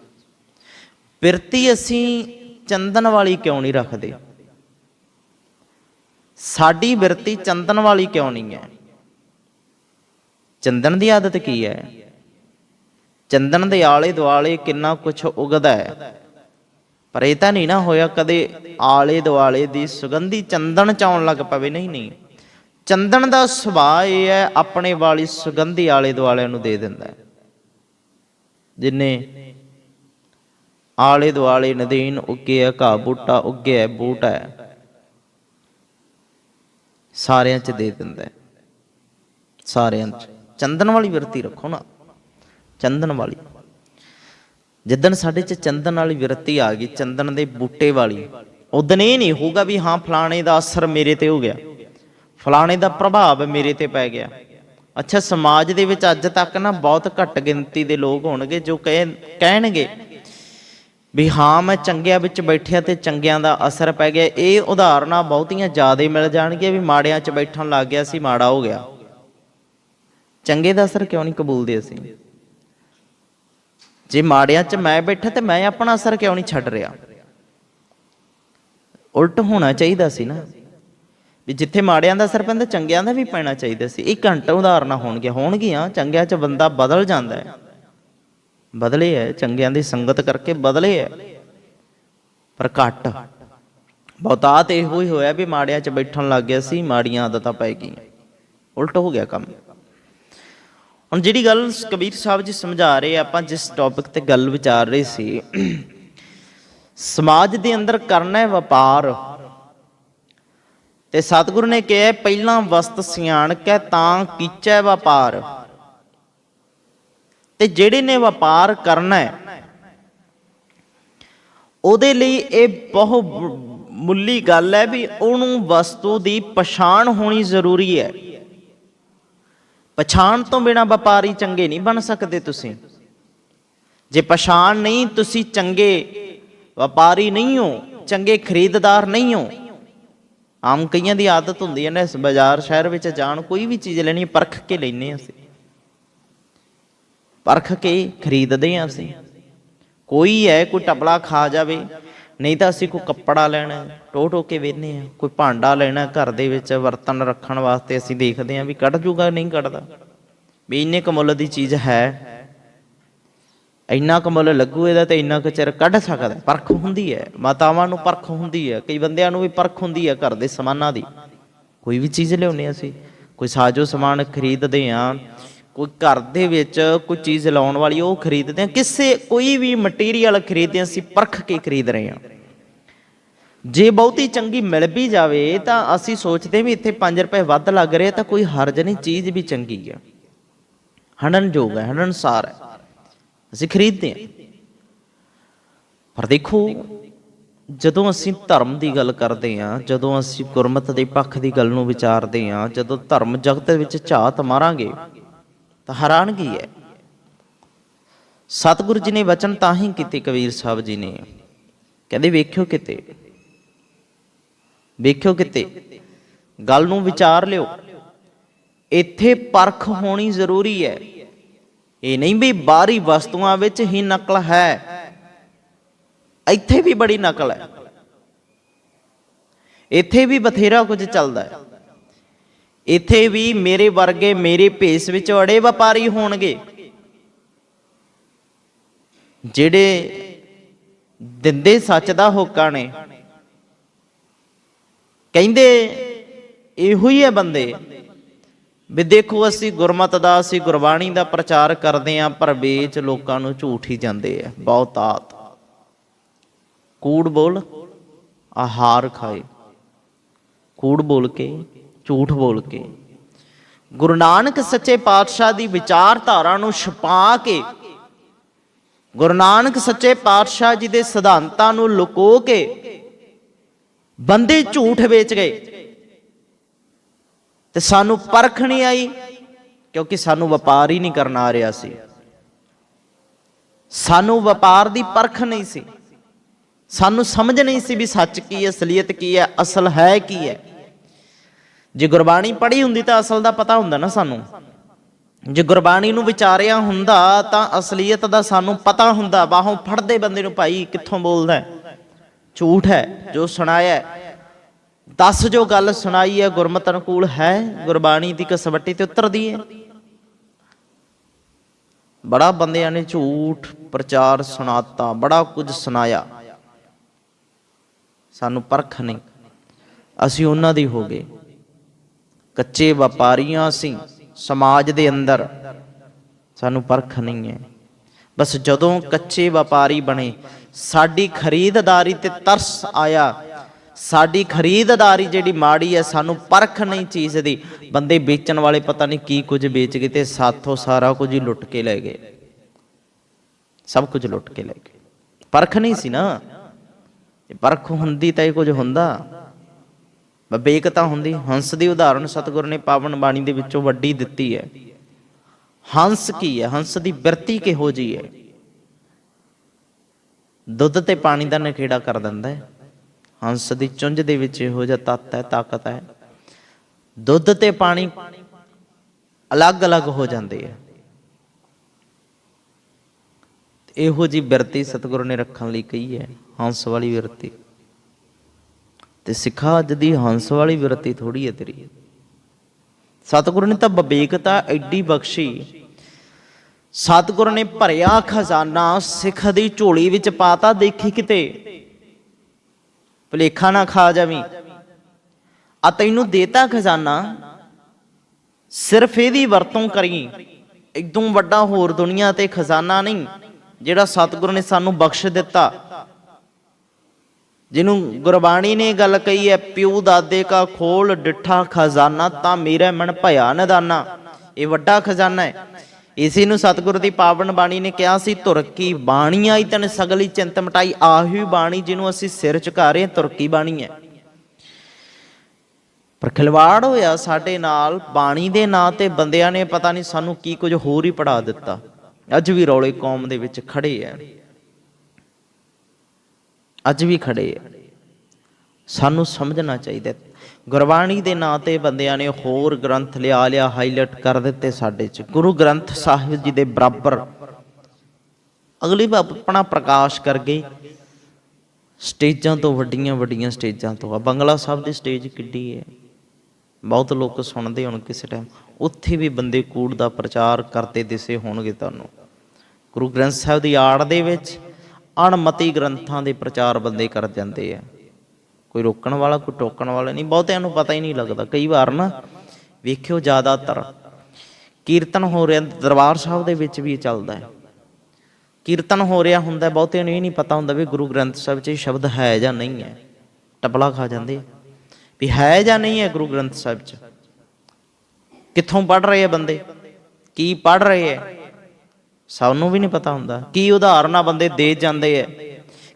ਪਿਰਤੀ ਅਸੀਂ ਚੰਦਨ ਵਾਲੀ ਕਿਉਂ ਨਹੀਂ ਰੱਖਦੇ? ਸਾਡੀ ਬਿਰਤੀ ਚੰਦਨ ਵਾਲੀ ਕਿਉਂ ਨਹੀਂ ਹੈ? ਚੰਦਨ ਦੀ ਆਦਤ ਕੀ ਹੈ? ਚੰਦਨ ਦੇ ਆਲੇ ਦੁਆਲੇ ਕਿੰਨਾ ਕੁਝ ਉਗਦਾ ਹੈ? ਪਰ ਇਹ ਤਾਂ ਨਹੀਂ ਨਾ ਹੋਇਆ ਕਦੇ ਆਲੇ ਦੁਆਲੇ ਦੀ ਸੁਗੰਧੀ ਚੰਦਨ ਚ ਆਉਣ ਲੱਗ ਪਵੇ। ਨਹੀਂ ਨਹੀਂ। ਚੰਦਨ ਦਾ ਸੁਭਾਅ ਇਹ ਹੈ, ਆਪਣੇ ਵਾਲੀ ਸੁਗੰਧੀ ਆਲੇ ਦੁਆਲਿਆਂ ਨੂੰ ਦੇ ਦਿੰਦਾ ਹੈ। ਜਿਨੇ ਆਲੇ ਦੁਆਲੇ ਨਦੀਨ ਉੱਗਿਆ ਘਾਹ ਬੂਟਾ ਉੱਗਿਆ ਬੂਟਾ ਹੈ ਸਾਰਿਆਂ 'ਚ ਦੇ ਦਿੰਦਾ ਸਾਰਿਆਂ 'ਚ। ਚੰਦਨ ਵਾਲੀ ਵਿਰਤੀ ਰੱਖੋ ਨਾ। ਚੰਦਨ ਵਾਲੀ। ਜਿੱਦਣ ਸਾਡੇ 'ਚ ਚੰਦਨ ਵਾਲੀ ਵਿਰਤੀ ਆ ਗਈ, ਚੰਦਨ ਦੇ ਬੂਟੇ ਵਾਲੀ ਉਦਣ ਇਹ ਨਹੀਂ ਹੋਊਗਾ ਵੀ ਹਾਂ, ਫਲਾਣੇ ਦਾ ਅਸਰ ਮੇਰੇ ਤੇ ਹੋ ਗਿਆ। ਫਲਾਣੇ ਦਾ ਪ੍ਰਭਾਵ ਮੇਰੇ ਤੇ ਪੈ ਗਿਆ। ਅੱਛਾ, ਸਮਾਜ ਦੇ ਵਿੱਚ ਅੱਜ ਤੱਕ ਨਾ ਬਹੁਤ ਘੱਟ ਗਿਣਤੀ ਦੇ ਲੋਕ ਹੋਣਗੇ ਜੋ ਕਹਿ, ਕਹਿਣਗੇ ਵੀ ਹਾਂ, ਮੈਂ ਚੰਗਿਆਂ ਵਿੱਚ ਬੈਠਿਆ ਤੇ ਚੰਗਿਆਂ ਦਾ ਅਸਰ ਪੈ ਗਿਆ। ਇਹ ਉਦਾਹਰਨਾਂ ਬਹੁਤੀਆਂ ਜ਼ਿਆਦਾ ਮਿਲ ਜਾਣਗੀਆਂ ਵੀ ਮਾੜਿਆਂ 'ਚ ਬੈਠਣ ਲੱਗ ਗਿਆ ਸੀ, ਮਾੜਾ ਹੋ ਗਿਆ। ਚੰਗੇ ਦਾ ਅਸਰ ਕਿਉਂ ਨਹੀਂ ਕਬੂਲਦੇ ਅਸੀਂ? ਜੇ ਮਾੜਿਆਂ 'ਚ ਮੈਂ ਬੈਠਾ ਤੇ ਮੈਂ ਆਪਣਾ ਅਸਰ ਕਿਉਂ ਨਹੀਂ ਛੱਡ ਰਿਹਾ? ਉਲਟ ਹੋਣਾ ਚਾਹੀਦਾ ਸੀ ਨਾ। ਵੀ ਜਿੱਥੇ ਮਾੜਿਆਂ ਦਾ ਅਸਰ ਪੈਂਦਾ, ਚੰਗਿਆਂ ਦਾ ਵੀ ਪੈਣਾ ਚਾਹੀਦਾ ਸੀ। ਇਹ ਘੰਟਾ ਉਦਾਹਰਨਾਂ ਹੋਣਗੀਆਂ। ਹੋਣਗੀਆਂ, ਚੰਗਿਆਂ 'ਚ ਬੰਦਾ ਬਦਲ ਜਾਂਦਾ ਹੈ। ਬਦਲੇ ਹੈ ਚੰਗਿਆਂ ਦੀ ਸੰਗਤ ਕਰਕੇ ਬਦਲੇ ਹੈ ਪਰ ਘੱਟ। ਬਹੁਤਾਤ ਇਹੋ ਹੀ ਹੋਇਆ ਵੀ ਮਾੜਿਆਂ 'ਚ ਬੈਠਣ ਲੱਗ ਗਿਆ ਸੀ, ਮਾੜੀਆਂ ਆਦਤਾਂ ਪੈ ਗਈਆਂ। ਉਲਟ ਹੋ ਗਿਆ ਕੰਮ। ਹੁਣ ਜਿਹੜੀ ਗੱਲ ਕਬੀਰ ਸਾਹਿਬ ਜੀ ਸਮਝਾ ਰਹੇ ਆਪਾਂ ਜਿਸ ਟੌਪਿਕ ਤੇ ਗੱਲ ਵਿਚਾਰ ਰਹੇ ਸੀ, ਸਮਾਜ ਦੇ ਅੰਦਰ ਕਰਨਾ ਹੈ ਵਪਾਰ। ਤੇ ਸਤਿਗੁਰੂ ਨੇ ਕਿਹਾ, ਪਹਿਲਾਂ ਵਸਤ ਸਿਆਣ ਕੇ ਤਾਂ ਕੀਚੈ ਵਪਾਰ। ਤੇ ਜਿਹੜੇ ਨੇ ਵਪਾਰ ਕਰਨਾ ਹੈ, ਉਹਦੇ ਲਈ ਇਹ ਬਹੁਤ ਬ- ਮੁੱਲੀ ਗੱਲ ਹੈ ਵੀ ਉਹਨੂੰ ਵਸਤੂ ਦੀ ਪਛਾਣ ਹੋਣੀ ਜ਼ਰੂਰੀ ਹੈ। ਪਛਾਣ ਤੋਂ ਬਿਨਾ ਵਪਾਰੀ ਚੰਗੇ ਨਹੀਂ ਬਣ ਸਕਦੇ ਤੁਸੀਂ। ਜੇ ਪਛਾਣ ਨਹੀਂ, ਤੁਸੀਂ ਚੰਗੇ ਵਪਾਰੀ ਨਹੀਂ ਹੋ, ਚੰਗੇ ਖਰੀਦਦਾਰ ਨਹੀਂ ਹੋ। ਆਮ ਕਈਆਂ ਦੀ ਆਦਤ ਹੁੰਦੀ ਹੈ ਨਾ, ਇਸ ਬਾਜ਼ਾਰ ਸ਼ਹਿਰ ਵਿੱਚ ਜਾਣ ਕੋਈ ਵੀ ਚੀਜ਼ ਲੈਣੀ ਪਰਖ ਕੇ ਲੈਨੇ ਅਸੀਂ। ਪਰਖ ਕੇ ਖਰੀਦਦੇ ਹਾਂ ਅਸੀਂ। ਕੋਈ ਹੈ ਕੋਈ ਟਪਲਾ ਖਾ ਜਾਵੇ ਨਹੀਂ ਤਾਂ ਅਸੀਂ ਕੋਈ ਕੱਪੜਾ ਲੈਣਾ ਹੈ, ਟੋ ਟੋ ਕੇ ਵੇਖਨੇ ਆ ਕੋਈ ਭਾਂਡਾ ਲੈਣਾ ਘਰ ਦੇ ਵਿੱਚ ਬਰਤਨ ਰੱਖਣ ਵਾਸਤੇ ਅਸੀਂ ਦੇਖਦੇ ਹਾਂ ਵੀ ਕੱਢ ਜੂਗਾ ਨਹੀਂ ਕੱਢਦਾ। ਵੀ ਇੰਨੇ ਕੁ ਮੁੱਲ ਦੀ ਚੀਜ਼ ਹੈ। ਇੰਨਾ ਕੁ ਮੁੱਲ ਲੱਗੂ ਇਹਦਾ ਤੇ ਇੰਨਾ ਕੁ ਚਿਰ ਕੱਢ ਸਕਦਾ। ਪਰਖ ਹੁੰਦੀ ਹੈ ਮਾਤਾਵਾਂ ਨੂੰ ਪਰਖ ਹੁੰਦੀ ਹੈ ਕਈ ਬੰਦਿਆਂ ਨੂੰ ਵੀ ਪਰਖ ਹੁੰਦੀ ਹੈ ਘਰ ਦੇ ਸਮਾਨਾਂ ਦੀ। ਕੋਈ ਵੀ ਚੀਜ਼ ਲਿਆਉਂਦੇ ਅਸੀਂ ਕੋਈ ਸਾਜੋ ਸਮਾਨ ਖਰੀਦਦੇ ਆ ਕੋਈ ਘਰ ਦੇ ਵਿੱਚ ਕੋਈ ਚੀਜ਼ ਲਾਉਣ ਵਾਲੀ ਉਹ ਖਰੀਦਦੇ ਆ ਕਿਸੇ ਕੋਈ ਵੀ ਮਟੀਰੀਅਲ ਖਰੀਦਦੇ ਹਾਂ, ਅਸੀਂ ਪਰਖ ਕੇ ਖਰੀਦ ਰਹੇ ਹਾਂ। ਜੇ ਬਹੁਤੀ ਚੰਗੀ ਮਿਲ ਵੀ ਜਾਵੇ ਤਾਂ ਅਸੀਂ ਸੋਚਦੇ ਵੀ ਇੱਥੇ 5 ਰੁਪਏ ਵੱਧ ਲੱਗ ਰਹੇ ਤਾਂ ਕੋਈ ਹਰਜ ਨਹੀਂ ਚੀਜ਼ ਵੀ ਚੰਗੀ ਆ। ਹੰਡਨ ਹੈ ਹੰਡਨਸਾਰ ਹੈ। ਅਸੀਂ ਖਰੀਦਦੇ ਹਾਂ। ਪਰ ਦੇਖੋ ਜਦੋਂ ਅਸੀਂ ਧਰਮ ਦੀ ਗੱਲ ਕਰਦੇ ਹਾਂ ਜਦੋਂ ਅਸੀਂ ਗੁਰਮਤ ਦੇ ਪੱਖ ਦੀ ਗੱਲ ਨੂੰ ਵਿਚਾਰਦੇ ਹਾਂ ਜਦੋਂ ਧਰਮ ਜਗਤ ਵਿੱਚ ਝਾਤ ਮਾਰਾਂਗੇ ਤਾਂ ਹੈਰਾਨਗੀ ਹੈ? ਸਤਿਗੁਰੂ ਜੀ ਨੇ ਵਚਨ ਤਾਂ ਹੀ ਕੀਤੇ ਕਬੀਰ ਸਾਹਿਬ ਜੀ ਨੇ। ਕਹਿੰਦੇ, ਵੇਖਿਓ ਕਿਤੇ। ਵੇਖਿਓ ਕਿਤੇ। ਗੱਲ ਨੂੰ ਵਿਚਾਰ ਲਿਓ। ਇੱਥੇ ਪਰਖ ਹੋਣੀ ਜ਼ਰੂਰੀ ਹੈ। ਇਹ ਨਹੀਂ ਵੀ ਬਾਹਰੀ ਵਸਤੂਆਂ ਵਿੱਚ ਹੀ ਨਕਲ ਹੈ। ਇੱਥੇ ਵੀ ਬੜੀ ਨਕਲ ਹੈ। ਇੱਥੇ ਵੀ ਬਥੇਰਾ ਕੁਝ ਚੱਲਦਾ ਹੈ। ਇੱਥੇ ਵੀ ਮੇਰੇ ਵਰਗੇ ਮੇਰੇ ਭੇਸ ਵਿੱਚ ਅੜੇ ਵਪਾਰੀ ਹੋਣਗੇ। ਜਿਹੜੇ ਦਿੰਦੇ ਸੱਚ ਦਾ ਹੋਕਾ ਨੇ। ਕਹਿੰਦੇ, ਇਹੋ ਹੀ ਹੈ ਬੰਦੇ। ਵੀ ਦੇਖੋ, ਅਸੀਂ ਗੁਰਮਤ ਦਾ, ਅਸੀਂ ਗੁਰਬਾਣੀ ਦਾ ਪ੍ਰਚਾਰ ਕਰਦੇ ਆਂ ਪਰ ਵੇਚ ਲੋਕਾਂ ਨੂੰ ਝੂਠ ਹੀ ਜਾਂਦੇ ਆ। ਬਹੁਤਾਤ। ਕੂੜ ਬੋਲ, ਆਹਾਰ ਖਾਏ। ਕੂੜ ਬੋਲ ਕੇ ਝੂਠ ਬੋਲ ਕੇ। ਗੁਰੂ ਨਾਨਕ ਸੱਚੇ ਪਾਤਸ਼ਾਹ ਦੀ ਵਿਚਾਰਧਾਰਾ ਨੂੰ ਛਪਾ ਕੇ, ਗੁਰੂ ਨਾਨਕ ਸੱਚੇ ਪਾਤਸ਼ਾਹ ਜੀ ਦੇ ਸਿਧਾਂਤਾਂ ਨੂੰ ਲੁਕੋ ਕੇ ਬੰਦੇ ਝੂਠ ਵੇਚ ਗਏ। ਤੇ ਸਾਨੂੰ ਪਰਖ ਨਹੀਂ ਆਈ, ਕਿਉਂਕਿ ਸਾਨੂੰ ਵਪਾਰ ਹੀ ਨਹੀਂ ਕਰਨਾ ਆ ਰਿਹਾ ਸੀ। ਸਾਨੂੰ ਵਪਾਰ ਦੀ ਪਰਖ ਨਹੀਂ ਸੀ। ਸਾਨੂੰ ਸਮਝ ਨਹੀਂ ਸੀ ਵੀ ਸੱਚ ਕੀ ਹੈ, ਅਸਲੀਅਤ ਕੀ ਹੈ, ਅਸਲ ਹੈ ਕੀ ਹੈ। ਜੇ ਗੁਰਬਾਣੀ ਪੜ੍ਹੀ ਹੁੰਦੀ ਤਾਂ ਅਸਲ ਦਾ ਪਤਾ ਹੁੰਦਾ ਨਾ ਸਾਨੂੰ। ਜੇ ਗੁਰਬਾਣੀ ਨੂੰ ਵਿਚਾਰਿਆ ਹੁੰਦਾ ਤਾਂ ਅਸਲੀਅਤ ਦਾ ਸਾਨੂੰ ਪਤਾ ਹੁੰਦਾ, ਬਾਹੋਂ ਫੜਦੇ ਬੰਦੇ ਨੂੰ ਭਾਈ ਕਿੱਥੋਂ ਬੋਲਦਾ ਝੂਠ ਹੈ, ਜੋ ਸੁਣਾਇਆ ਦੱਸ ਜੋ ਗੱਲ ਸੁਣਾਈ ਹੈ, ਗੁਰਮਤਿ ਅਨੁਕੂਲ ਹੈ, ਗੁਰਬਾਣੀ ਦੀ ਕਸਵੱਟੀ ਤੇ ਉਤਰਦੀ ਹੈ। ਬੜਾ ਬੰਦਿਆਂ ਨੇ ਝੂਠ ਪ੍ਰਚਾਰ ਸੁਣਾਤਾ, ਬੜਾ ਕੁਝ ਸੁਣਾਇਆ। ਸਾਨੂੰ ਪਰਖ ਨਹੀਂ। ਅਸੀਂ ਉਹਨਾਂ ਦੀ ਹੋ ਗਏ। ਕੱਚੇ ਵਪਾਰੀਆਂ ਸੀ, ਸਮਾਜ ਦੇ ਅੰਦਰ। ਸਾਨੂੰ ਪਰਖ ਨਹੀਂ ਹੈ। ਬਸ ਜਦੋਂ ਕੱਚੇ ਵਪਾਰੀ ਬਣੇ, ਸਾਡੀ ਖਰੀਦਦਾਰੀ ਤੇ ਤਰਸ ਆਇਆ। ਸਾਡੀ ਖਰੀਦਦਾਰੀ ਜਿਹੜੀ ਮਾੜੀ ਹੈ, ਸਾਨੂੰ ਪਰਖ ਨਹੀਂ ਚੀਜ਼ ਦੀ। ਬੰਦੇ ਵੇਚਣ ਵਾਲੇ ਪਤਾ ਨਹੀਂ ਕੀ ਕੁਝ ਵੇਚ ਗਏ ਤੇ ਸਾਥੋਂ ਸਾਰਾ ਕੁਝ ਹੀ ਲੁੱਟ ਕੇ ਲੈ ਗਏ। ਸਭ ਕੁਝ ਲੁੱਟ ਕੇ ਲੈ ਗਏ। ਪਰਖ ਨਹੀਂ ਸੀ ਨਾ। ਜੇ ਪਰਖ ਹੁੰਦੀ ਤਾਂ ਇਹ ਕੁਝ ਹੁੰਦਾ। ਵਿਵੇਕਤਾ ਹੁੰਦੀ, ਹੰਸ ਦੀ ਉਦਾਹਰਣ ਸਤਿਗੁਰ ਨੇ ਪਾਵਨ ਬਾਣੀ ਦੇ ਵਿੱਚੋਂ ਵੱਡੀ ਦਿੱਤੀ ਹੈ। ਹੰਸ ਕੀ ਹੈ? ਹੰਸ ਦੀ ਬਿਰਤੀ ਕਿਹੋ ਜੀ ਹੈ? ਦੁੱਧ ਤੇ ਪਾਣੀ ਦਾ ਨਖੇੜਾ ਕਰ ਦਿੰਦਾ ਹੈ। ਹੰਸ ਦੀ ਚੁੰਝ ਦੇ ਵਿੱਚ ਇਹੋ ਜਿਹਾ ਤੱਤ ਹੈ, ਤਾਕਤ ਹੈ। ਦੁੱਧ ਤੇ ਪਾਣੀ ਅਲੱਗ-ਅਲੱਗ ਹੋ ਜਾਂਦੇ ਆ। ਇਹੋ ਜੀ ਬਿਰਤੀ ਸਤਿਗੁਰੂ ਨੇ ਰੱਖਣ ਲਈ ਕਹੀ ਹੈ, ਹੰਸ ਵਾਲੀ ਬਿਰਤੀ। ਤੇ ਸਿੱਖਾ ਅੱਜ ਦੀ ਹੰਸ ਵਾਲੀ ਵਿਰਤੀ ਥੋੜੀ ਹੈ ਤੇਰੀ। ਸਤਿਗੁਰੂ ਨੇ ਤਾਂ ਵਿਵੇਕਤਾ ਐਡੀ ਬਖਸ਼ੀ। ਸਤਿਗੁਰ ਨੇ ਭਰਿਆ ਖਜ਼ਾਨਾ, ਸਿੱਖ ਦੀ ਝੋਲੀ ਵਿੱਚ ਪਾਤਾ ਦੇਖੀ ਕਿਤੇ। ਭਲੇਖਾ ਨਾ ਖਾ ਜਾਵੀਂ। ਆ ਤੈਨੂੰ ਦੇਤਾ ਖਜ਼ਾਨਾ। ਸਿਰਫ ਇਹਦੀ ਵਰਤੋਂ ਕਰੀ। ਇਦੋਂ ਵੱਡਾ ਹੋਰ ਦੁਨੀਆ ਤੇ ਖਜ਼ਾਨਾ ਨਹੀਂ, ਜਿਹੜਾ ਸਤਿਗੁਰੂ ਨੇ ਸਾਨੂੰ ਬਖਸ਼ ਦਿੱਤਾ। ਜਿਹਨੂੰ ਗੁਰਬਾਣੀ ਨੇ ਗੱਲ ਕਹੀ ਹੈ ਪਿਉ ਦਾਦੇ ਕਾ ਖੋਲ, ਡਿੱਠਾ ਖਜ਼ਾਨਾ, ਤਾਂ ਮੇਰਾ ਮਨ ਭਇਆ ਨਦਾਨਾ। ਇਹ ਵੱਡਾ ਖਜ਼ਾਨਾ ਹੈ। ਇਸੇ ਨੂੰ ਸਤਿਗੁਰੂ ਦੀ ਪਾਵਨ ਬਾਣੀ ਨੇ ਕਿਹਾ ਸੀ ਤੁਰਕੀ ਬਾਣੀ ਆਈ ਤਨ ਸਗਲੀ ਚਿੰਤ ਮਟਾਈ, ਆਹੀ ਬਾਣੀ ਜਿਹਨੂੰ ਅਸੀਂ ਸਿਰ ਝੁਕਾ ਰਹੇ ਤੁਰਕੀ ਬਾਣੀ ਹੈ? ਪਰ ਖਿਲਵਾੜ ਹੋਇਆ ਸਾਡੇ ਨਾਲ, ਬਾਣੀ ਦੇ ਨਾਂ ਤੇ ਬੰਦਿਆਂ ਨੇ ਪਤਾ ਨਹੀਂ ਸਾਨੂੰ ਕੀ ਕੁਝ ਹੋਰ ਹੀ ਪੜਾ ਦਿੱਤਾ। ਅੱਜ ਵੀ ਰੌਲੇ ਕੌਮ ਦੇ ਵਿੱਚ ਖੜੇ ਆ ਅੱਜ ਵੀ ਖੜੇ ਆ। ਸਾਨੂੰ ਸਮਝਣਾ ਚਾਹੀਦਾ ਗੁਰਬਾਣੀ ਦੇ ਨਾਂ ਤੇ ਬੰਦਿਆਂ ਨੇ ਹੋਰ ਗ੍ਰੰਥ ਲਿਆ ਲਿਆ ਹਾਈਲਾਈਟ ਕਰ ਦਿੱਤੇ ਸਾਡੇ ਚ। ਗੁਰੂ ਗ੍ਰੰਥ ਸਾਹਿਬ ਜੀ ਦੇ ਬਰਾਬਰ। ਅਗਲੀ ਵਾਰ ਆਪਣਾ ਪ੍ਰਕਾਸ਼ ਕਰ ਗਏ ਸਟੇਜਾਂ ਤੋਂ ਵੱਡੀਆਂ ਵੱਡੀਆਂ ਸਟੇਜਾਂ ਤੋਂ ਆ। ਬੰਗਲਾ ਸਾਹਿਬ ਦੀ ਸਟੇਜ ਕਿੱਡੀ ਹੈ। ਬਹੁਤ ਲੋਕ ਸੁਣਦੇ ਹੁਣ ਕਿਸੇ ਟਾਈਮ ਉੱਥੇ ਵੀ ਬੰਦੇ ਕੂੜ ਦਾ ਪ੍ਰਚਾਰ ਕਰਦੇ ਦਿਸੇ ਹੋਣਗੇ ਤੁਹਾਨੂੰ। ਗੁਰੂ ਗ੍ਰੰਥ ਸਾਹਿਬ ਦੀ ਆੜ ਦੇ ਵਿੱਚ ਅਣਮਤੀ ਗ੍ਰੰਥਾਂ ਦੇ ਪ੍ਰਚਾਰ ਬੰਦੇ ਕਰ ਜਾਂਦੇ ਆ। ਕੋਈ ਰੋਕਣ ਵਾਲਾ, ਕੋਈ ਟੋਕਣ ਵਾਲਾ ਨਹੀਂ। ਬਹੁਤਿਆਂ ਨੂੰ ਪਤਾ ਹੀ ਨਹੀਂ ਲੱਗਦਾ। ਕਈ ਵਾਰ ਨਾ ਵੇਖਿਓ ਜ਼ਿਆਦਾਤਰ ਕੀਰਤਨ ਹੋ ਰਿਹਾ, ਦਰਬਾਰ ਸਾਹਿਬ ਦੇ ਵਿੱਚ ਵੀ ਚੱਲਦਾ ਹੈ। ਕੀਰਤਨ ਹੋ ਰਿਹਾ ਹੁੰਦਾ, ਬਹੁਤਿਆਂ ਨੂੰ ਇਹ ਨਹੀਂ ਪਤਾ ਹੁੰਦਾ ਵੀ ਗੁਰੂ ਗ੍ਰੰਥ ਸਾਹਿਬ 'ਚ ਇਹ ਸ਼ਬਦ ਹੈ ਜਾਂ ਨਹੀਂ ਹੈ। ਟਪਲਾ ਖਾ ਜਾਂਦੇ ਵੀ ਹੈ ਜਾਂ ਨਹੀਂ ਹੈ ਗੁਰੂ ਗ੍ਰੰਥ ਸਾਹਿਬ 'ਚ? ਕਿੱਥੋਂ ਪੜ ਰਹੇ ਆ ਬੰਦੇ? ਕੀ ਪੜ ਰਹੇ ਆ? ਸਾਨੂੰ ਵੀ ਨਹੀਂ ਪਤਾ ਹੁੰਦਾ। ਕੀ ਉਦਾਹਰਨਾਂ ਬੰਦੇ ਦੇ ਜਾਂਦੇ ਆ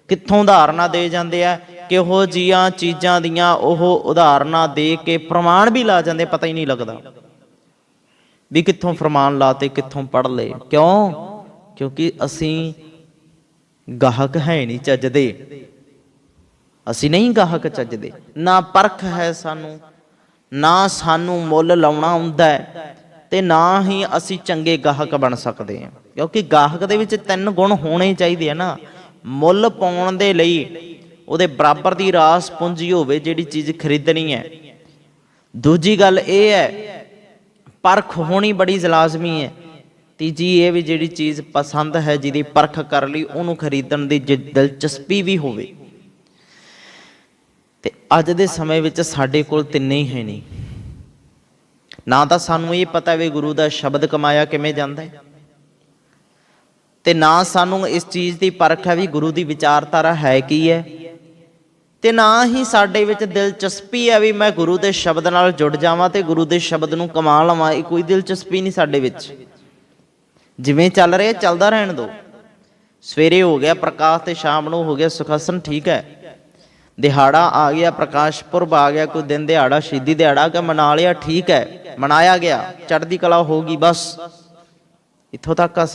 ਕਿੱਥੋਂ ਉਦਾਹਰਨਾਂ ਦੇ ਜਾਂਦੇ ਆ ਕਿਹੋ ਜੀਆਂ ਚੀਜ਼ਾਂ ਦੀਆਂ ਉਹ ਉਦਾਹਰਨਾਂ ਦੇ ਕੇ ਪ੍ਰਮਾਣ ਵੀ ਲਾ ਜਾਂਦੇ, ਪਤਾ ਹੀ ਨਹੀਂ ਲੱਗਦਾ। ਵੀ ਕਿੱਥੋਂ ਫਰਮਾਨ ਲਾਤੇ ਕਿੱਥੋਂ ਪੜ ਲਏ? ਕਿਉਂ? ਕਿਉਂਕਿ ਅਸੀਂ ਗਾਹਕ ਹੈ ਨਹੀਂ ਚੱਜਦੇ। ਅਸੀਂ ਨਹੀਂ ਗਾਹਕ ਚੱਜਦੇ। ਨਾ ਪਰਖ ਹੈ ਸਾਨੂੰ, ਨਾ ਸਾਨੂੰ ਮੁੱਲ ਲਾਉਣਾ ਹੁੰਦਾ ਹੈ ਤੇ ਨਾ ਹੀ ਅਸੀਂ ਚੰਗੇ ਗਾਹਕ ਬਣ ਸਕਦੇ ਹਾਂ। ਕਿਉਂਕਿ ਗਾਹਕ ਦੇ ਵਿੱਚ ਤਿੰਨ ਗੁਣ ਹੋਣੇ ਚਾਹੀਦੇ ਆ ਨਾ। ਮੁੱਲ ਪਾਉਣ ਦੇ ਲਈ ਉਹਦੇ ਬਰਾਬਰ ਦੀ ਰਾਸ ਪੂੰਜੀ ਹੋਵੇ ਜਿਹੜੀ ਚੀਜ਼ ਖਰੀਦਣੀ ਹੈ। ਦੂਜੀ ਗੱਲ ਇਹ ਹੈ, ਪਰਖ ਹੋਣੀ ਬੜੀ ਲਾਜ਼ਮੀ ਹੈ। ਤੀਜੀ ਇਹ ਵੀ ਜਿਹੜੀ ਚੀਜ਼ ਪਸੰਦ ਹੈ, ਜਿਹਦੀ ਪਰਖ ਕਰ ਲਈ, ਉਹਨੂੰ ਖਰੀਦਣ ਦੀ ਜ- ਦਿਲਚਸਪੀ ਵੀ ਹੋਵੇ। ਤੇ ਅੱਜ ਦੇ ਸਮੇਂ ਵਿੱਚ ਸਾਡੇ ਕੋਲ ਤਿੰਨੇ ਹੀ ਹੈ ਨਹੀਂ। ਨਾ ਤਾਂ ਸਾਨੂੰ ਇਹ ਪਤਾ ਵੀ ਗੁਰੂ ਦਾ ਸ਼ਬਦ ਕਮਾਇਆ ਕਿਵੇਂ ਜਾਂਦਾ ਹੈ। ਤੇ ਨਾ ਸਾਨੂੰ ਇਸ ਚੀਜ਼ ਦੀ ਪਰਖ ਹੈ ਵੀ ਗੁਰੂ ਦੀ ਵਿਚਾਰਧਾਰਾ ਹੈ ਕੀ ਹੈ। ਤੇ ਨਾ ਹੀ ਸਾਡੇ ਵਿੱਚ ਦਿਲਚਸਪੀ ਹੈ ਵੀ ਮੈਂ ਗੁਰੂ ਦੇ ਸ਼ਬਦ ਨਾਲ ਜੁੜ ਜਾਵਾਂ ਤੇ ਗੁਰੂ ਦੇ ਸ਼ਬਦ ਨੂੰ ਕਮਾ ਲਵਾਂ, ਇਹ ਕੋਈ ਦਿਲਚਸਪੀ ਨਹੀਂ ਸਾਡੇ ਵਿੱਚ। ਜਿਵੇਂ ਚੱਲ ਰਿਹਾ, ਚੱਲਦਾ ਰਹਿਣ ਦਿਓ ਸਵੇਰੇ ਹੋ ਗਿਆ ਪ੍ਰਕਾਸ਼ ਤੇ ਸ਼ਾਮ ਨੂੰ ਹੋ ਗਿਆ ਸੁਖਾਸਨ, ਠੀਕ ਹੈ। ਦਿਹਾੜਾ ਆ ਗਿਆ, ਪ੍ਰਕਾਸ਼ ਪੁਰਬ ਆ ਗਿਆ, ਕੋਈ ਦਿਨ ਦਿਹਾੜਾ, ਸ਼ਹੀਦੀ ਦਿਹਾੜਾ, ਕਿ ਮਨਾ ਲਿਆ, ਠੀਕ ਹੈ, ਮਨਾਇਆ ਗਿਆ, ਚੜ੍ਹਦੀ ਕਲਾ ਹੋ ਗਈ, ਬਸ। ਇੱਥੋਂ ਤੱਕ ਆ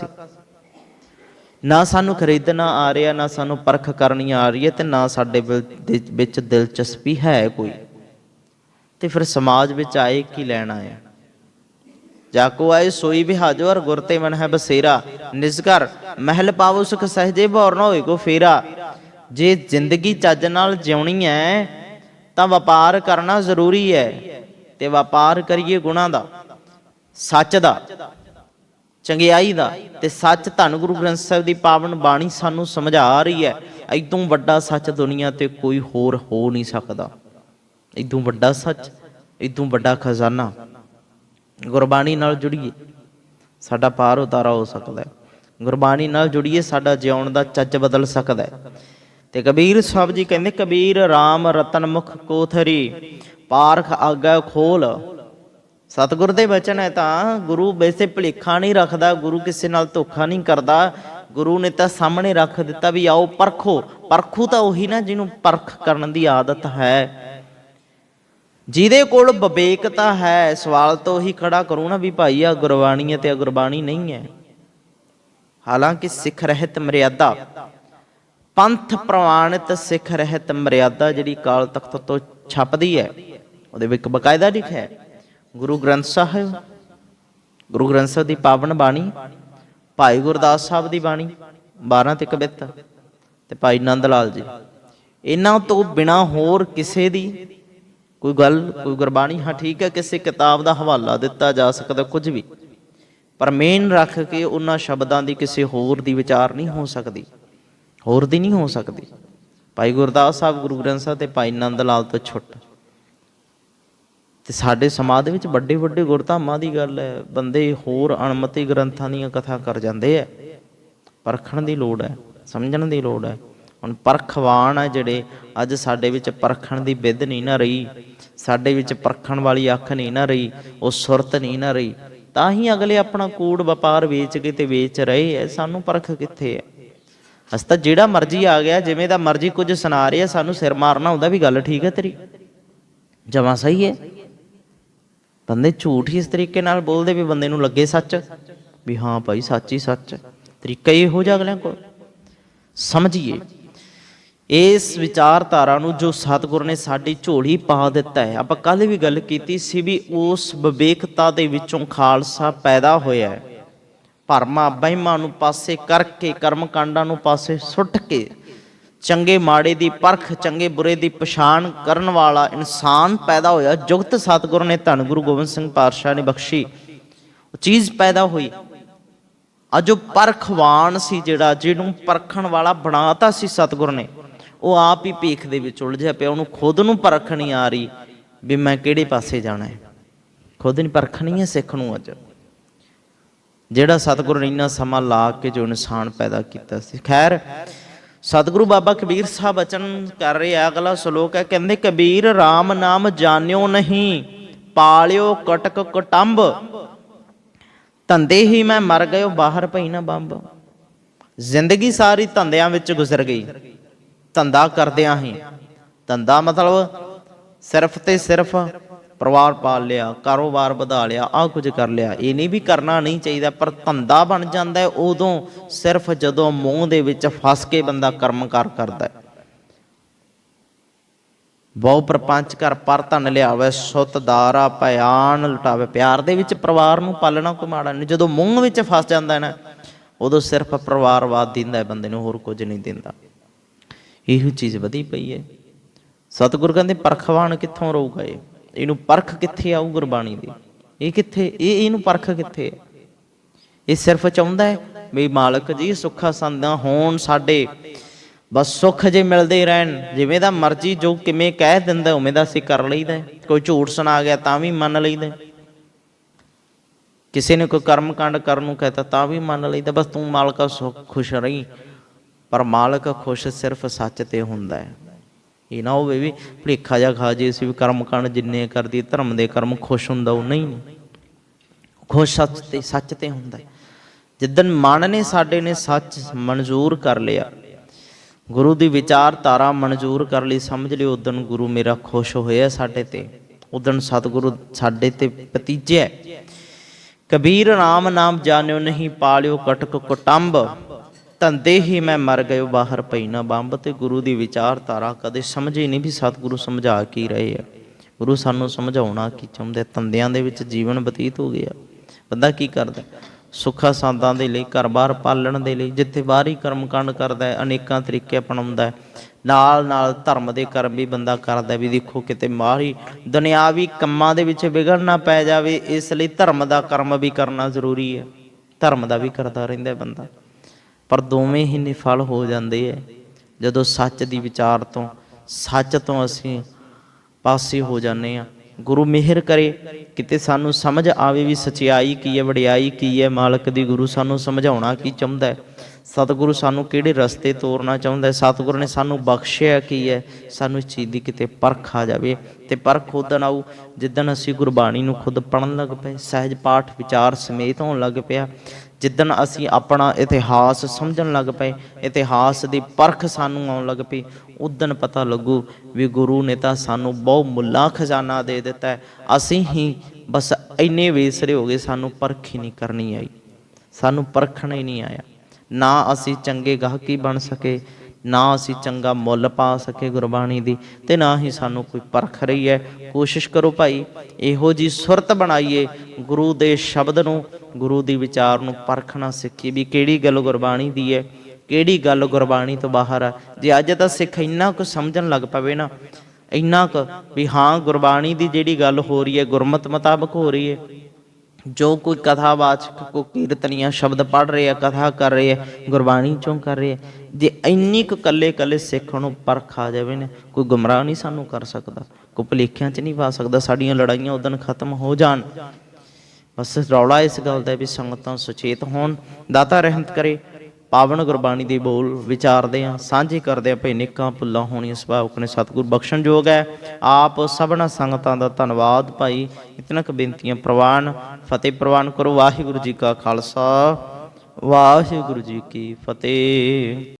ਨਾ ਸਾਨੂੰ ਖਰੀਦਣਾ ਆ ਰਿਹਾ, ਨਾ ਸਾਨੂੰ ਪਰਖ ਕਰਨੀ ਆ ਰਹੀ ਹੈ ਤੇ ਨਾ ਸਾਡੇ ਵਿੱਚ ਦਿਲਚਸਪੀ ਹੈ ਕੋਈ। ਤੇ ਫਿਰ ਸਮਾਜ ਵਿੱਚ ਆਏ, ਕੀ ਲੈਣ ਆਏ ਜਾਕੋ ਆਏ, ਸੋਈ ਬਿਹਾਜੋ ਔਰ ਗੁਰ ਤੇ ਮਨ ਹੈ ਬਸੇਰਾ। ਨਿਜਕਰ ਮਹਿਲ ਪਾਵੋ, ਸੁਖ ਸਹਜੇ ਭੌਰ ਨਾ ਹੋਏ ਕੋ ਫੇਰਾ। ਜੇ ਜ਼ਿੰਦਗੀ ਚੱਜ ਨਾਲ ਜਿਉਣੀ ਹੈ ਤਾਂ ਵਪਾਰ ਕਰਨਾ ਜ਼ਰੂਰੀ ਹੈ ਤੇ ਵਪਾਰ ਕਰੀਏ ਗੁਣਾ ਦਾ, ਸੱਚ ਦਾ, ਚੰਗਿਆਈ ਦਾ ਤੇ ਸੱਚ ਧੰਨ ਗੁਰੂ ਗ੍ਰੰਥ ਸਾਹਿਬ ਦੀ ਪਾਵਨ ਬਾਣੀ ਸਾਨੂੰ ਸਮਝਾ ਰਹੀ ਹੈ ਇਦੋਂ ਵੱਡਾ ਸੱਚ ਦੁਨੀਆ ਤੇ ਕੋਈ ਹੋਰ ਹੋ ਨਹੀਂ ਸਕਦਾ। ਇਦੋਂ ਵੱਡਾ ਸੱਚ ਇਦੋਂ ਵੱਡਾ ਖਜ਼ਾਨਾ। ਗੁਰਬਾਣੀ ਨਾਲ ਜੁੜੀਏ, ਸਾਡਾ ਪਾਰ ਉਤਾਰਾ ਹੋ ਸਕਦਾ ਹੈ ਗੁਰਬਾਣੀ ਨਾਲ ਜੁੜੀਏ, ਸਾਡਾ ਜਿਉਣ ਦਾ ਚੱਜ ਬਦਲ ਸਕਦਾ ਹੈ ਤੇ ਕਬੀਰ ਸਾਹਿਬ ਜੀ ਕਹਿੰਦੇ, ਕਬੀਰ RAM ਰਤਨ ਮੁਖ ਕੋਥਰੀ, ਪਾਰਖ ਆਗਾ ਖੋਲ। ਸਤਿਗੁਰ ਦੇ ਬਚਨ ਹੈ ਤਾਂ, ਗੁਰੂ ਵੈਸੇ ਭੁਲੇਖਾ ਨਹੀਂ ਰੱਖਦਾ, ਗੁਰੂ ਕਿਸੇ ਨਾਲ ਧੋਖਾ ਨਹੀਂ ਕਰਦਾ, ਗੁਰੂ ਨੇ ਤਾਂ ਸਾਹਮਣੇ ਰੱਖ ਦਿੱਤਾ ਵੀ ਆਓ ਪਰਖੋ, ਪਰਖੂ ਤਾਂ ਉਹੀ ਨਾ ਜਿਹਨੂੰ ਪਰਖ ਕਰਨ ਦੀ ਆਦਤ ਹੈ। ਜਿਹਦੇ ਕੋਲ ਵਿਵੇਕਤਾ ਹੈ, ਸਵਾਲ ਤੋਂ ਉਹੀ ਖੜਾ ਕਰੂ ਨਾ ਵੀ ਭਾਈ ਆ ਗੁਰਬਾਣੀ ਹੈ ਤੇ ਆ ਗੁਰਬਾਣੀ ਨਹੀਂ ਹੈ। ਹਾਲਾਂਕਿ ਸਿੱਖ ਰਹਿਤ ਮਰਿਆਦਾ ਪੰਥ ਪ੍ਰਵਾਨਿਤ ਸਿੱਖ ਰਹਿਤ ਮਰਿਆਦਾ ਜਿਹੜੀ ਕਾਲ ਤਖਤ ਤੋਂ ਛਪਦੀ ਹੈ, ਉਹਦੇ ਵਿੱਚ ਬਕਾਇਦਾ ਲਿਖਿਆ ਹੈ। ਗੁਰੂ ਗ੍ਰੰਥ ਸਾਹਿਬ, ਗੁਰੂ ਗ੍ਰੰਥ ਸਾਹਿਬ ਦੀ ਪਾਵਨ ਬਾਣੀ, ਭਾਈ ਗੁਰਦਾਸ ਸਾਹਿਬ ਦੀ ਬਾਣੀ 12 ਤੇ ਕਵਿਤਾ ਤੇ ਭਾਈ ਨੰਦ ਲਾਲ ਜੀ। ਇਹਨਾਂ ਤੋਂ ਬਿਨਾ ਹੋਰ ਕਿਸੇ ਦੀ ਕੋਈ ਗੱਲ, ਕੋਈ ਗੁਰਬਾਣੀ, ਹਾਂ ਠੀਕ ਹੈ, ਕਿਸੇ ਕਿਤਾਬ ਦਾ ਹਵਾਲਾ ਦਿੱਤਾ ਜਾ ਸਕਦਾ ਕੁਝ ਵੀ। ਪਰ ਮੇਨ ਰੱਖ ਕੇ ਉਹਨਾਂ ਸ਼ਬਦਾਂ ਦੀ ਕਿਸੇ ਹੋਰ ਦੀ ਵਿਚਾਰ ਨਹੀਂ ਹੋ ਸਕਦੀ। ਹੋਰ ਦੀ ਨਹੀਂ ਹੋ ਸਕਦੀ। ਭਾਈ ਗੁਰਦਾਸ ਸਾਹਿਬ ਗੁਰੂ ਗ੍ਰੰਥ ਸਾਹਿਬ ਤੇ ਭਾਈ ਨੰਦ ਲਾਲ ਤੋਂ ਛੁੱਟ। ਤੇ ਸਾਡੇ ਸਮਾਜ ਦੇ ਵਿੱਚ ਵੱਡੇ ਵੱਡੇ ਗੁਰਧਾਮਾਂ ਦੀ ਗੱਲ ਹੈ, ਬੰਦੇ ਹੋਰ ਅਣਮਤੀ ਗ੍ਰੰਥਾਂ ਦੀਆਂ ਕਥਾ ਕਰ ਜਾਂਦੇ ਆ। ਪਰਖਣ ਦੀ ਲੋੜ ਹੈ, ਸਮਝਣ ਦੀ ਲੋੜ ਹੈ। ਹੁਣ ਪਰਖਵਾਨ ਹੈ ਜਿਹੜੇ, ਅੱਜ ਸਾਡੇ ਵਿੱਚ ਪਰਖਣ ਦੀ ਵਿਧ ਨਹੀਂ ਨਾ ਰਹੀ, ਸਾਡੇ ਵਿੱਚ ਪਰਖਣ ਵਾਲੀ ਅੱਖ ਨਹੀਂ ਨਾ ਰਹੀ, ਉਹ ਸੁਰਤ ਨਹੀਂ ਨਾ ਰਹੀ। ਤਾਂ ਹੀ ਅਗਲੇ ਆਪਣਾ ਕੂੜ ਵਪਾਰ ਵੇਚ ਕੇ ਤੇ ਵੇਚ ਰਹੇ ਐ ਸਾਨੂੰ ਪਰਖ ਕਿੱਥੇ ਹੈ ਅਸ ਤਾਂ ਜਿਹੜਾ ਮਰਜ਼ੀ ਆ ਗਿਆ, ਜਿਵੇਂ ਦਾ ਮਰਜ਼ੀ ਕੁਝ ਸੁਣਾ ਰਿਹਾ, ਸਾਨੂੰ ਸਿਰ ਮਾਰਨਾ ਹੁੰਦਾ ਵੀ ਗੱਲ ਠੀਕ ਹੈ ਤੇਰੀ। ਜਮਾ ਸਹੀ ਹੈ। ਬੰਦੇ ਝੂਠ ਹੀ ਇਸ ਤਰੀਕੇ ਨਾਲ ਬੋਲਦੇ ਵੀ ਬੰਦੇ ਨੂੰ ਲੱਗੇ ਸੱਚ, ਵੀ ਹਾਂ ਭਾਈ ਸੱਚ ਹੀ ਸੱਚ ਤਰੀਕਾ ਹੀ ਇਹੋ ਜਿਹਾ ਅਗਲਿਆਂ ਕੋਲ। ਸਮਝੀਏ, ਇਸ ਵਿਚਾਰਧਾਰਾ ਨੂੰ ਜੋ ਸਤਿਗੁਰ ਨੇ ਸਾਡੀ ਝੋਲੀ ਪਾ ਦਿੱਤਾ ਹੈ, ਆਪਾਂ ਕੱਲ ਵੀ ਗੱਲ ਕੀਤੀ ਸੀ ਵੀ ਉਸ ਵਿਵੇਕਤਾ ਦੇ ਵਿੱਚੋਂ ਖਾਲਸਾ ਪੈਦਾ ਹੋਇਆ ਹੈ। ਭਰਮਾਂ ਬਹਿਮਾਂ ਨੂੰ ਪਾਸੇ ਕਰਕੇ ਕਰਮ ਕਾਂਡਾਂ ਨੂੰ ਪਾਸੇ ਸੁੱਟ ਕੇ, ਚੰਗੇ ਮਾੜੇ ਦੀ ਪਰਖ, ਚੰਗੇ ਬੁਰੇ ਦੀ ਪਛਾਣ ਕਰਨ ਵਾਲਾ ਇਨਸਾਨ ਪੈਦਾ ਹੋਇਆ। ਜੁਗਤ ਸਤਿਗੁਰ ਨੇ ਧੰਨ ਗੁਰੂ ਗੋਬਿੰਦ ਸਿੰਘ ਪਾਤਸ਼ਾਹ ਨੇ ਬਖਸ਼ੀ। ਉਹ ਚੀਜ਼ ਪੈਦਾ ਹੋਈ। ਅੱਜ ਉਹ ਪਰਖਵਾਨ ਸੀ ਜਿਹੜਾ, ਜਿਹਨੂੰ ਪਰਖਣ ਵਾਲਾ ਬਣਾਤਾ ਸੀ ਸਤਿਗੁਰ ਨੇ। ਉਹ ਆਪ ਹੀ ਭੀਖ ਦੇ ਵਿੱਚ ਉਲਝਿਆ ਪਿਆ। ਉਹਨੂੰ ਖੁਦ ਨੂੰ ਪਰਖ ਨਹੀਂ ਆ ਰਹੀ ਵੀ ਮੈਂ ਕਿਹੜੇ ਪਾਸੇ ਜਾਣਾ ਹੈ। ਖੁਦ ਨਹੀਂ ਪਰਖਣੀ ਹੈ ਸਿੱਖ ਨੂੰ ਅੱਜ। ਜਿਹੜਾ ਸਤਿਗੁਰੂ ਨੇ ਇੰਨਾ ਸਮਾਂ ਲਾ ਕੇ ਜੋ ਇਨਸਾਨ ਪੈਦਾ ਕੀਤਾ ਸੀ। ਖੈਰ, ਸਤਿਗੁਰੂ ਬਾਬਾ ਕਬੀਰ ਸਾਹਿਬ ਬਚਨ ਕਰ ਰਹੇ ਆ, ਅਗਲਾ ਸ਼ਲੋਕ ਹੈ, ਕਹਿੰਦੇ, ਕਬੀਰ RAM ਨਾਮ ਜਾਣਿਓ ਨਹੀਂ, ਪਾਲਿਓ ਕਟਕ ਕਟੰਬ। ਧੰਦੇ ਹੀ ਮੈਂ ਮਰ ਗਇਓ, ਬਾਹਰ ਪਈ ਨਾ ਬੰਬ। ਜ਼ਿੰਦਗੀ ਸਾਰੀ ਧੰਦਿਆਂ ਵਿੱਚ ਗੁਜ਼ਰ ਗਈ, ਧੰਦਾ ਕਰਦਿਆਂ ਹੀ। ਧੰਦਾ ਮਤਲਬ ਸਿਰਫ ਤੇ ਸਿਰਫ ਪਰਿਵਾਰ ਪਾਲ ਲਿਆ, ਕਾਰੋਬਾਰ ਵਧਾ ਲਿਆ ਆ ਕੁਝ ਕਰ ਲਿਆ। ਇਹ ਨਹੀਂ ਵੀ ਕਰਨਾ ਨਹੀਂ ਚਾਹੀਦਾ, ਪਰ ਧੰਦਾ ਬਣ ਜਾਂਦਾ ਹੈ, ਉਦੋਂ ਸਿਰਫ ਜਦੋਂ ਮੂੰਹ ਦੇ ਵਿੱਚ ਫਸ ਕੇ ਬੰਦਾ ਕਰਮਕਾਰ ਕਰਦਾ ਹੈ। ਬਹੁ ਪ੍ਰਪੰਚ ਕਰ ਪਰ ਧਨ ਲਿਆਵੇ, ਸੁਤ ਦਾਰਾ ਭਿਆਨ ਲੁਟਾਵੇ। ਪਿਆਰ ਦੇ ਵਿੱਚ ਪਰਿਵਾਰ ਨੂੰ ਪਾਲਣਾ ਕੋਈ ਮਾੜਾ ਨਹੀਂ, ਜਦੋਂ ਮੂੰਹ ਵਿੱਚ ਫਸ ਜਾਂਦਾ ਨਾ, ਉਦੋਂ ਸਿਰਫ ਪਰਿਵਾਰਵਾਦ ਦਿੰਦਾ ਹੈ ਬੰਦੇ ਨੂੰ, ਹੋਰ ਕੁਝ ਨਹੀਂ ਦਿੰਦਾ। ਇਹੋ ਚੀਜ਼ ਵਧੀ ਪਈ ਹੈ। ਸਤਿਗੁਰ ਕਹਿੰਦੇ, ਪਰਖਵਾਨ ਕਿੱਥੋਂ ਰਹੂਗਾ ਇਹ? ਇਹਨੂੰ ਪਰਖ ਕਿੱਥੇ ਆਊ ਗੁਰਬਾਣੀ ਦੀ? ਇਹ ਕਿੱਥੇ? ਇਹ ਇਹਨੂੰ ਪਰਖ ਕਿੱਥੇ ਹੈ ਇਹ ਸਿਰਫ ਚਾਹੁੰਦਾ ਹੈ ਵੀ ਮਾਲਕ ਜੀ ਸੁੱਖਾ ਸੰਦਾਂ ਹੋਣ ਸਾਡੇ। ਬਸ ਸੁੱਖ ਜੇ ਮਿਲਦੇ ਰਹਿਣ, ਜਿਵੇਂ ਦਾ ਮਰਜ਼ੀ ਜੋ ਕਿਵੇਂ ਕਹਿ ਦਿੰਦਾ, ਉਵੇਂ ਦਾ ਅਸੀਂ ਕਰ ਲਈਦਾ ਕੋਈ ਝੂਠ ਸੁਣਾ ਗਿਆ ਤਾਂ ਵੀ ਮੰਨ ਲਈਦਾ ਹੈ। ਕਿਸੇ ਨੇ ਕੋਈ ਕਰਮ ਕਾਂਡ ਕਰਨ ਨੂੰ ਕਹਤਾ ਤਾਂ ਵੀ ਮੰਨ ਲਈਦਾ, ਬਸ ਤੂੰ ਮਾਲਕਾ ਸੁੱਖ ਖੁਸ਼ ਰਹੀ। ਪਰ ਮਾਲਕ ਖੁਸ਼ ਸਿਰਫ ਸੱਚ ਤੇ ਹੁੰਦਾ ਹੈ। ਇਹ ਨਾ ਹੋਵੇ ਵੀ ਭਲੇਖਾ ਜਾ ਖਾ ਜੇ ਅਸੀਂ ਵੀ ਕਰਮ ਕਾਂਡ ਜਿੰਨੇ ਕਰਦੀ, ਧਰਮ ਦੇ ਕਰਮ ਖੁਸ਼ ਹੁੰਦਾ ਉਹ ਨਹੀਂ। ਖੁਸ਼ ਸੱਚ ਤੇ ਸੱਚ ਤੇ ਹੁੰਦਾ ਹੈ। ਜਿੱਦਨ ਮਨ ਨੇ ਸਾਡੇ ਨੇ ਸੱਚ ਮਨਜ਼ੂਰ ਕਰ ਲਿਆ, ਗੁਰੂ ਦੀ ਵਿਚਾਰਧਾਰਾ ਮਨਜ਼ੂਰ ਕਰ ਲਈ, ਸਮਝ ਲਿਓ ਉਦੋਂ ਗੁਰੂ ਮੇਰਾ ਖੁਸ਼ ਹੋਇਆ ਸਾਡੇ ਤੇ ਉਦੋਂ ਸਤਿਗੁਰੂ ਸਾਡੇ ਤੇ ਪਤੀਜਿਆ ਕਬੀਰ ਰਾਮ ਨਾਮ ਜਾਣਿਓ ਨਹੀਂ, ਪਾਲਿਓ ਕਟਕ ਕੁਟੰਬ। ਧੰਦੇ ਹੀ ਮੈਂ ਮਰ ਗਇਓ ਬਾਹਰ ਪਈ ਨਾ ਬੰਬ ਤੇ ਗੁਰੂ ਦੀ ਵਿਚਾਰਧਾਰਾ ਕਦੇ ਸਮਝੇ ਨਹੀਂ ਵੀ ਸਤਿਗੁਰੂ ਸਮਝਾ ਕੀ ਰਹੇ ਆ। ਗੁਰੂ ਸਾਨੂੰ ਸਮਝਾਉਣਾ ਕੀ ਚਾਹੁੰਦੇ ਧੰਦਿਆਂ ਦੇ ਵਿੱਚ ਜੀਵਨ ਬਤੀਤ ਹੋ ਗਿਆ। ਬੰਦਾ ਕੀ ਕਰਦਾ? ਸੁੱਖਾ ਸਾਂਦਾਂ ਦੇ ਲਈ, ਘਰ-ਬਾਰ ਪਾਲਣ ਦੇ ਲਈ, ਜਿੱਥੇ ਬਾਹਰੀ ਕਰਮਕਾਂਡ ਕਰਦਾ ਹੈ, ਅਨੇਕਾਂ ਤਰੀਕੇ ਅਪਣਾਉਂਦਾ ਹੈ। ਨਾਲ ਨਾਲ ਧਰਮ ਦੇ ਕਰਮ ਵੀ ਬੰਦਾ ਕਰਦਾ ਵੀ ਦੇਖੋ ਕਿਤੇ ਮਾਰੀ ਦੁਨਿਆਵੀ ਕੰਮਾਂ ਦੇ ਵਿੱਚ ਵਿਗੜ ਨਾ ਪੈ ਜਾਵੇ, ਇਸ ਲਈ ਧਰਮ ਦਾ ਕਰਮ ਵੀ ਕਰਨਾ ਜ਼ਰੂਰੀ ਹੈ। ਧਰਮ ਦਾ ਵੀ ਕਰਦਾ ਰਹਿੰਦਾ ਬੰਦਾ। ਪਰ ਦੋਵੇਂ ਹੀ ਨਿਫਲ ਹੋ ਜਾਂਦੇ ਹੈ ਜਦੋਂ ਸੱਚ ਦੀ ਵਿਚਾਰ ਤੋਂ, ਸੱਚ ਤੋਂ ਅਸੀਂ ਪਾਸੇ ਹੋ ਜਾਂਦੇ ਆ ਗੁਰੂ ਮਿਹਰ ਕਰੇ, ਕਿਤੇ ਸਾਨੂੰ ਸਮਝ ਆਵੇ ਵੀ ਸਚਾਈ ਕੀ ਹੈ ਵਡਿਆਈ ਕੀ ਹੈ ਮਾਲਕ ਦੀ ਗੁਰੂ ਸਾਨੂੰ ਸਮਝਾਉਣਾ ਕੀ ਚਾਹੁੰਦਾ ਹੈ ਸਤਿਗੁਰੂ ਸਾਨੂੰ ਕਿਹੜੇ ਰਸਤੇ ਤੋਰਨਾ ਚਾਹੁੰਦਾ ਹੈ ਸਤਿਗੁਰੂ ਨੇ ਸਾਨੂੰ ਬਖਸ਼ਿਆ ਕੀ ਹੈ ਸਾਨੂੰ ਇਸ ਚੀਜ਼ ਦੀ ਕਿਤੇ ਪਰਖ ਆ ਜਾਵੇ ਤੇ ਪਰਖ ਉਦਣ ਆਊ, ਜਿੱਦਣ ਅਸੀਂ ਗੁਰਬਾਣੀ ਨੂੰ ਖੁਦ ਪੜਨ ਲੱਗ ਪਏ, ਸਹਿਜ ਪਾਠ ਵਿਚਾਰ ਸਮੇਤ ਹੋਣ ਲੱਗ ਪਿਆ। ਜਿੱਦਣ ਅਸੀਂ ਆਪਣਾ ਇਤਿਹਾਸ ਸਮਝਣ ਲੱਗ ਪਏ, ਇਤਿਹਾਸ ਦੀ ਪਰਖ ਸਾਨੂੰ ਆਉਣ ਲੱਗ ਪਈ ਉਦਣ ਪਤਾ ਲੱਗੂ ਵੀ ਗੁਰੂ ਨੇ ਤਾਂ ਸਾਨੂੰ ਬਹੁ ਮੁੱਲਾ ਖਜ਼ਾਨਾ ਦੇ ਦਿੱਤਾ ਅਸੀਂ ਹੀ ਬਸ ਇੰਨੇ ਵੇਸਰੇ ਹੋ ਗਏ, ਸਾਨੂੰ ਪਰਖ ਹੀ ਨਹੀਂ ਕਰਨੀ ਆਈ। ਸਾਨੂੰ ਪਰਖਣਾ ਹੀ ਨਹੀਂ ਆਇਆ। ਨਾ ਅਸੀਂ ਚੰਗੇ ਗਾਹਕੀ ਬਣ ਸਕੇ ਨਾ ਅਸੀਂ ਚੰਗਾ ਮੁੱਲ ਪਾ ਸਕੇ ਗੁਰਬਾਣੀ ਦੀ ਤੇ ਨਾ ਹੀ ਸਾਨੂੰ ਕੋਈ ਪਰਖ ਰਹੀ ਹੈ। ਕੋਸ਼ਿਸ਼ ਕਰੋ ਭਾਈ, ਇਹੋ ਜੀ ਸੁਰਤ ਬਣਾਈਏ, ਗੁਰੂ ਦੇ ਸ਼ਬਦ ਨੂੰ, ਗੁਰੂ ਦੀ ਵਿਚਾਰ ਨੂੰ ਪਰਖਣਾ ਸਿੱਖੀ ਵੀ ਕਿਹੜੀ ਗੱਲ ਗੁਰਬਾਣੀ ਦੀ ਹੈ, ਕਿਹੜੀ ਗੱਲ ਗੁਰਬਾਣੀ ਤੋਂ ਬਾਹਰ ਆ। ਜੇ ਅੱਜ ਤਾਂ ਸਿੱਖ ਇੰਨਾ ਕੁ ਸਮਝਣ ਲੱਗ ਪਵੇ ਨਾ, ਇੰਨਾ ਕੁ ਵੀ ਹਾਂ ਗੁਰਬਾਣੀ ਦੀ ਜਿਹੜੀ ਗੱਲ ਹੋ ਰਹੀ ਹੈ, ਗੁਰਮਤ ਮੁਤਾਬਕ ਹੋ ਰਹੀ ਹੈ ਜੋ ਕੋਈ ਕਥਾਵਾਚਕ ਕੋ ਕੀਰਤਨੀਆਂ ਸ਼ਬਦ ਪੜ ਰਹੇ ਆ, ਕਥਾ ਕਰ ਰਹੇ ਆ, ਗੁਰਬਾਣੀ ਚੋਂ ਕਰ ਰਹੇ ਆ, ਜੇ ਇੰਨੀ ਕੁ ਕੱਲੇ ਕੱਲੇ ਸਿੱਖ ਨੂੰ ਪਰਖ ਆ ਜਾਵੇ ਨੇ, ਕੋਈ ਗੁੰਮਰਾਹ ਨਹੀਂ ਸਾਨੂੰ ਕਰ ਸਕਦਾ, ਕੋਈ ਭੁਲੇਖਿਆਂ 'ਚ ਨਹੀਂ ਪਾ ਸਕਦਾ, ਸਾਡੀਆਂ ਲੜਾਈਆਂ ਉਦੋਂ ਖਤਮ ਹੋ ਜਾਣ। ਬਸ ਰੌਲਾ ਇਸ ਗੱਲ ਦਾ ਵੀ ਸੰਗਤਾਂ ਸੁਚੇਤ ਹੋਣ, ਦਾਤਾ ਰਹਿਮਤ ਕਰੇ। ਪਾਵਨ ਗੁਰਬਾਣੀ ਦੇ ਬੋਲ ਵਿਚਾਰਦੇ ਆ ਸਾਂਝੇ ਕਰਦੇ ਆ ਭਈ ਨਿੱਕਾਂ ਭੁੱਲਾਂ ਹੋਣੀਆਂ ਸੁਭਾਵਕ ਨੇ, ਸਤਿਗੁਰ ਬਖਸ਼ਣਯੋਗ ਹੈ। ਆਪ ਸਭਨਾ ਸੰਗਤਾਂ ਦਾ ਧੰਨਵਾਦ ਭਾਈ। ਇਤਨਾ ਕੁ ਬੇਨਤੀਆਂ ਪ੍ਰਵਾਨ, ਫਤਿਹ ਪ੍ਰਵਾਨ ਕਰੋ। ਵਾਹਿਗੁਰੂ ਜੀ ਕਾ ਖਾਲਸਾ, ਵਾਹਿਗੁਰੂ ਜੀ ਕੀ ਫਤਿਹ।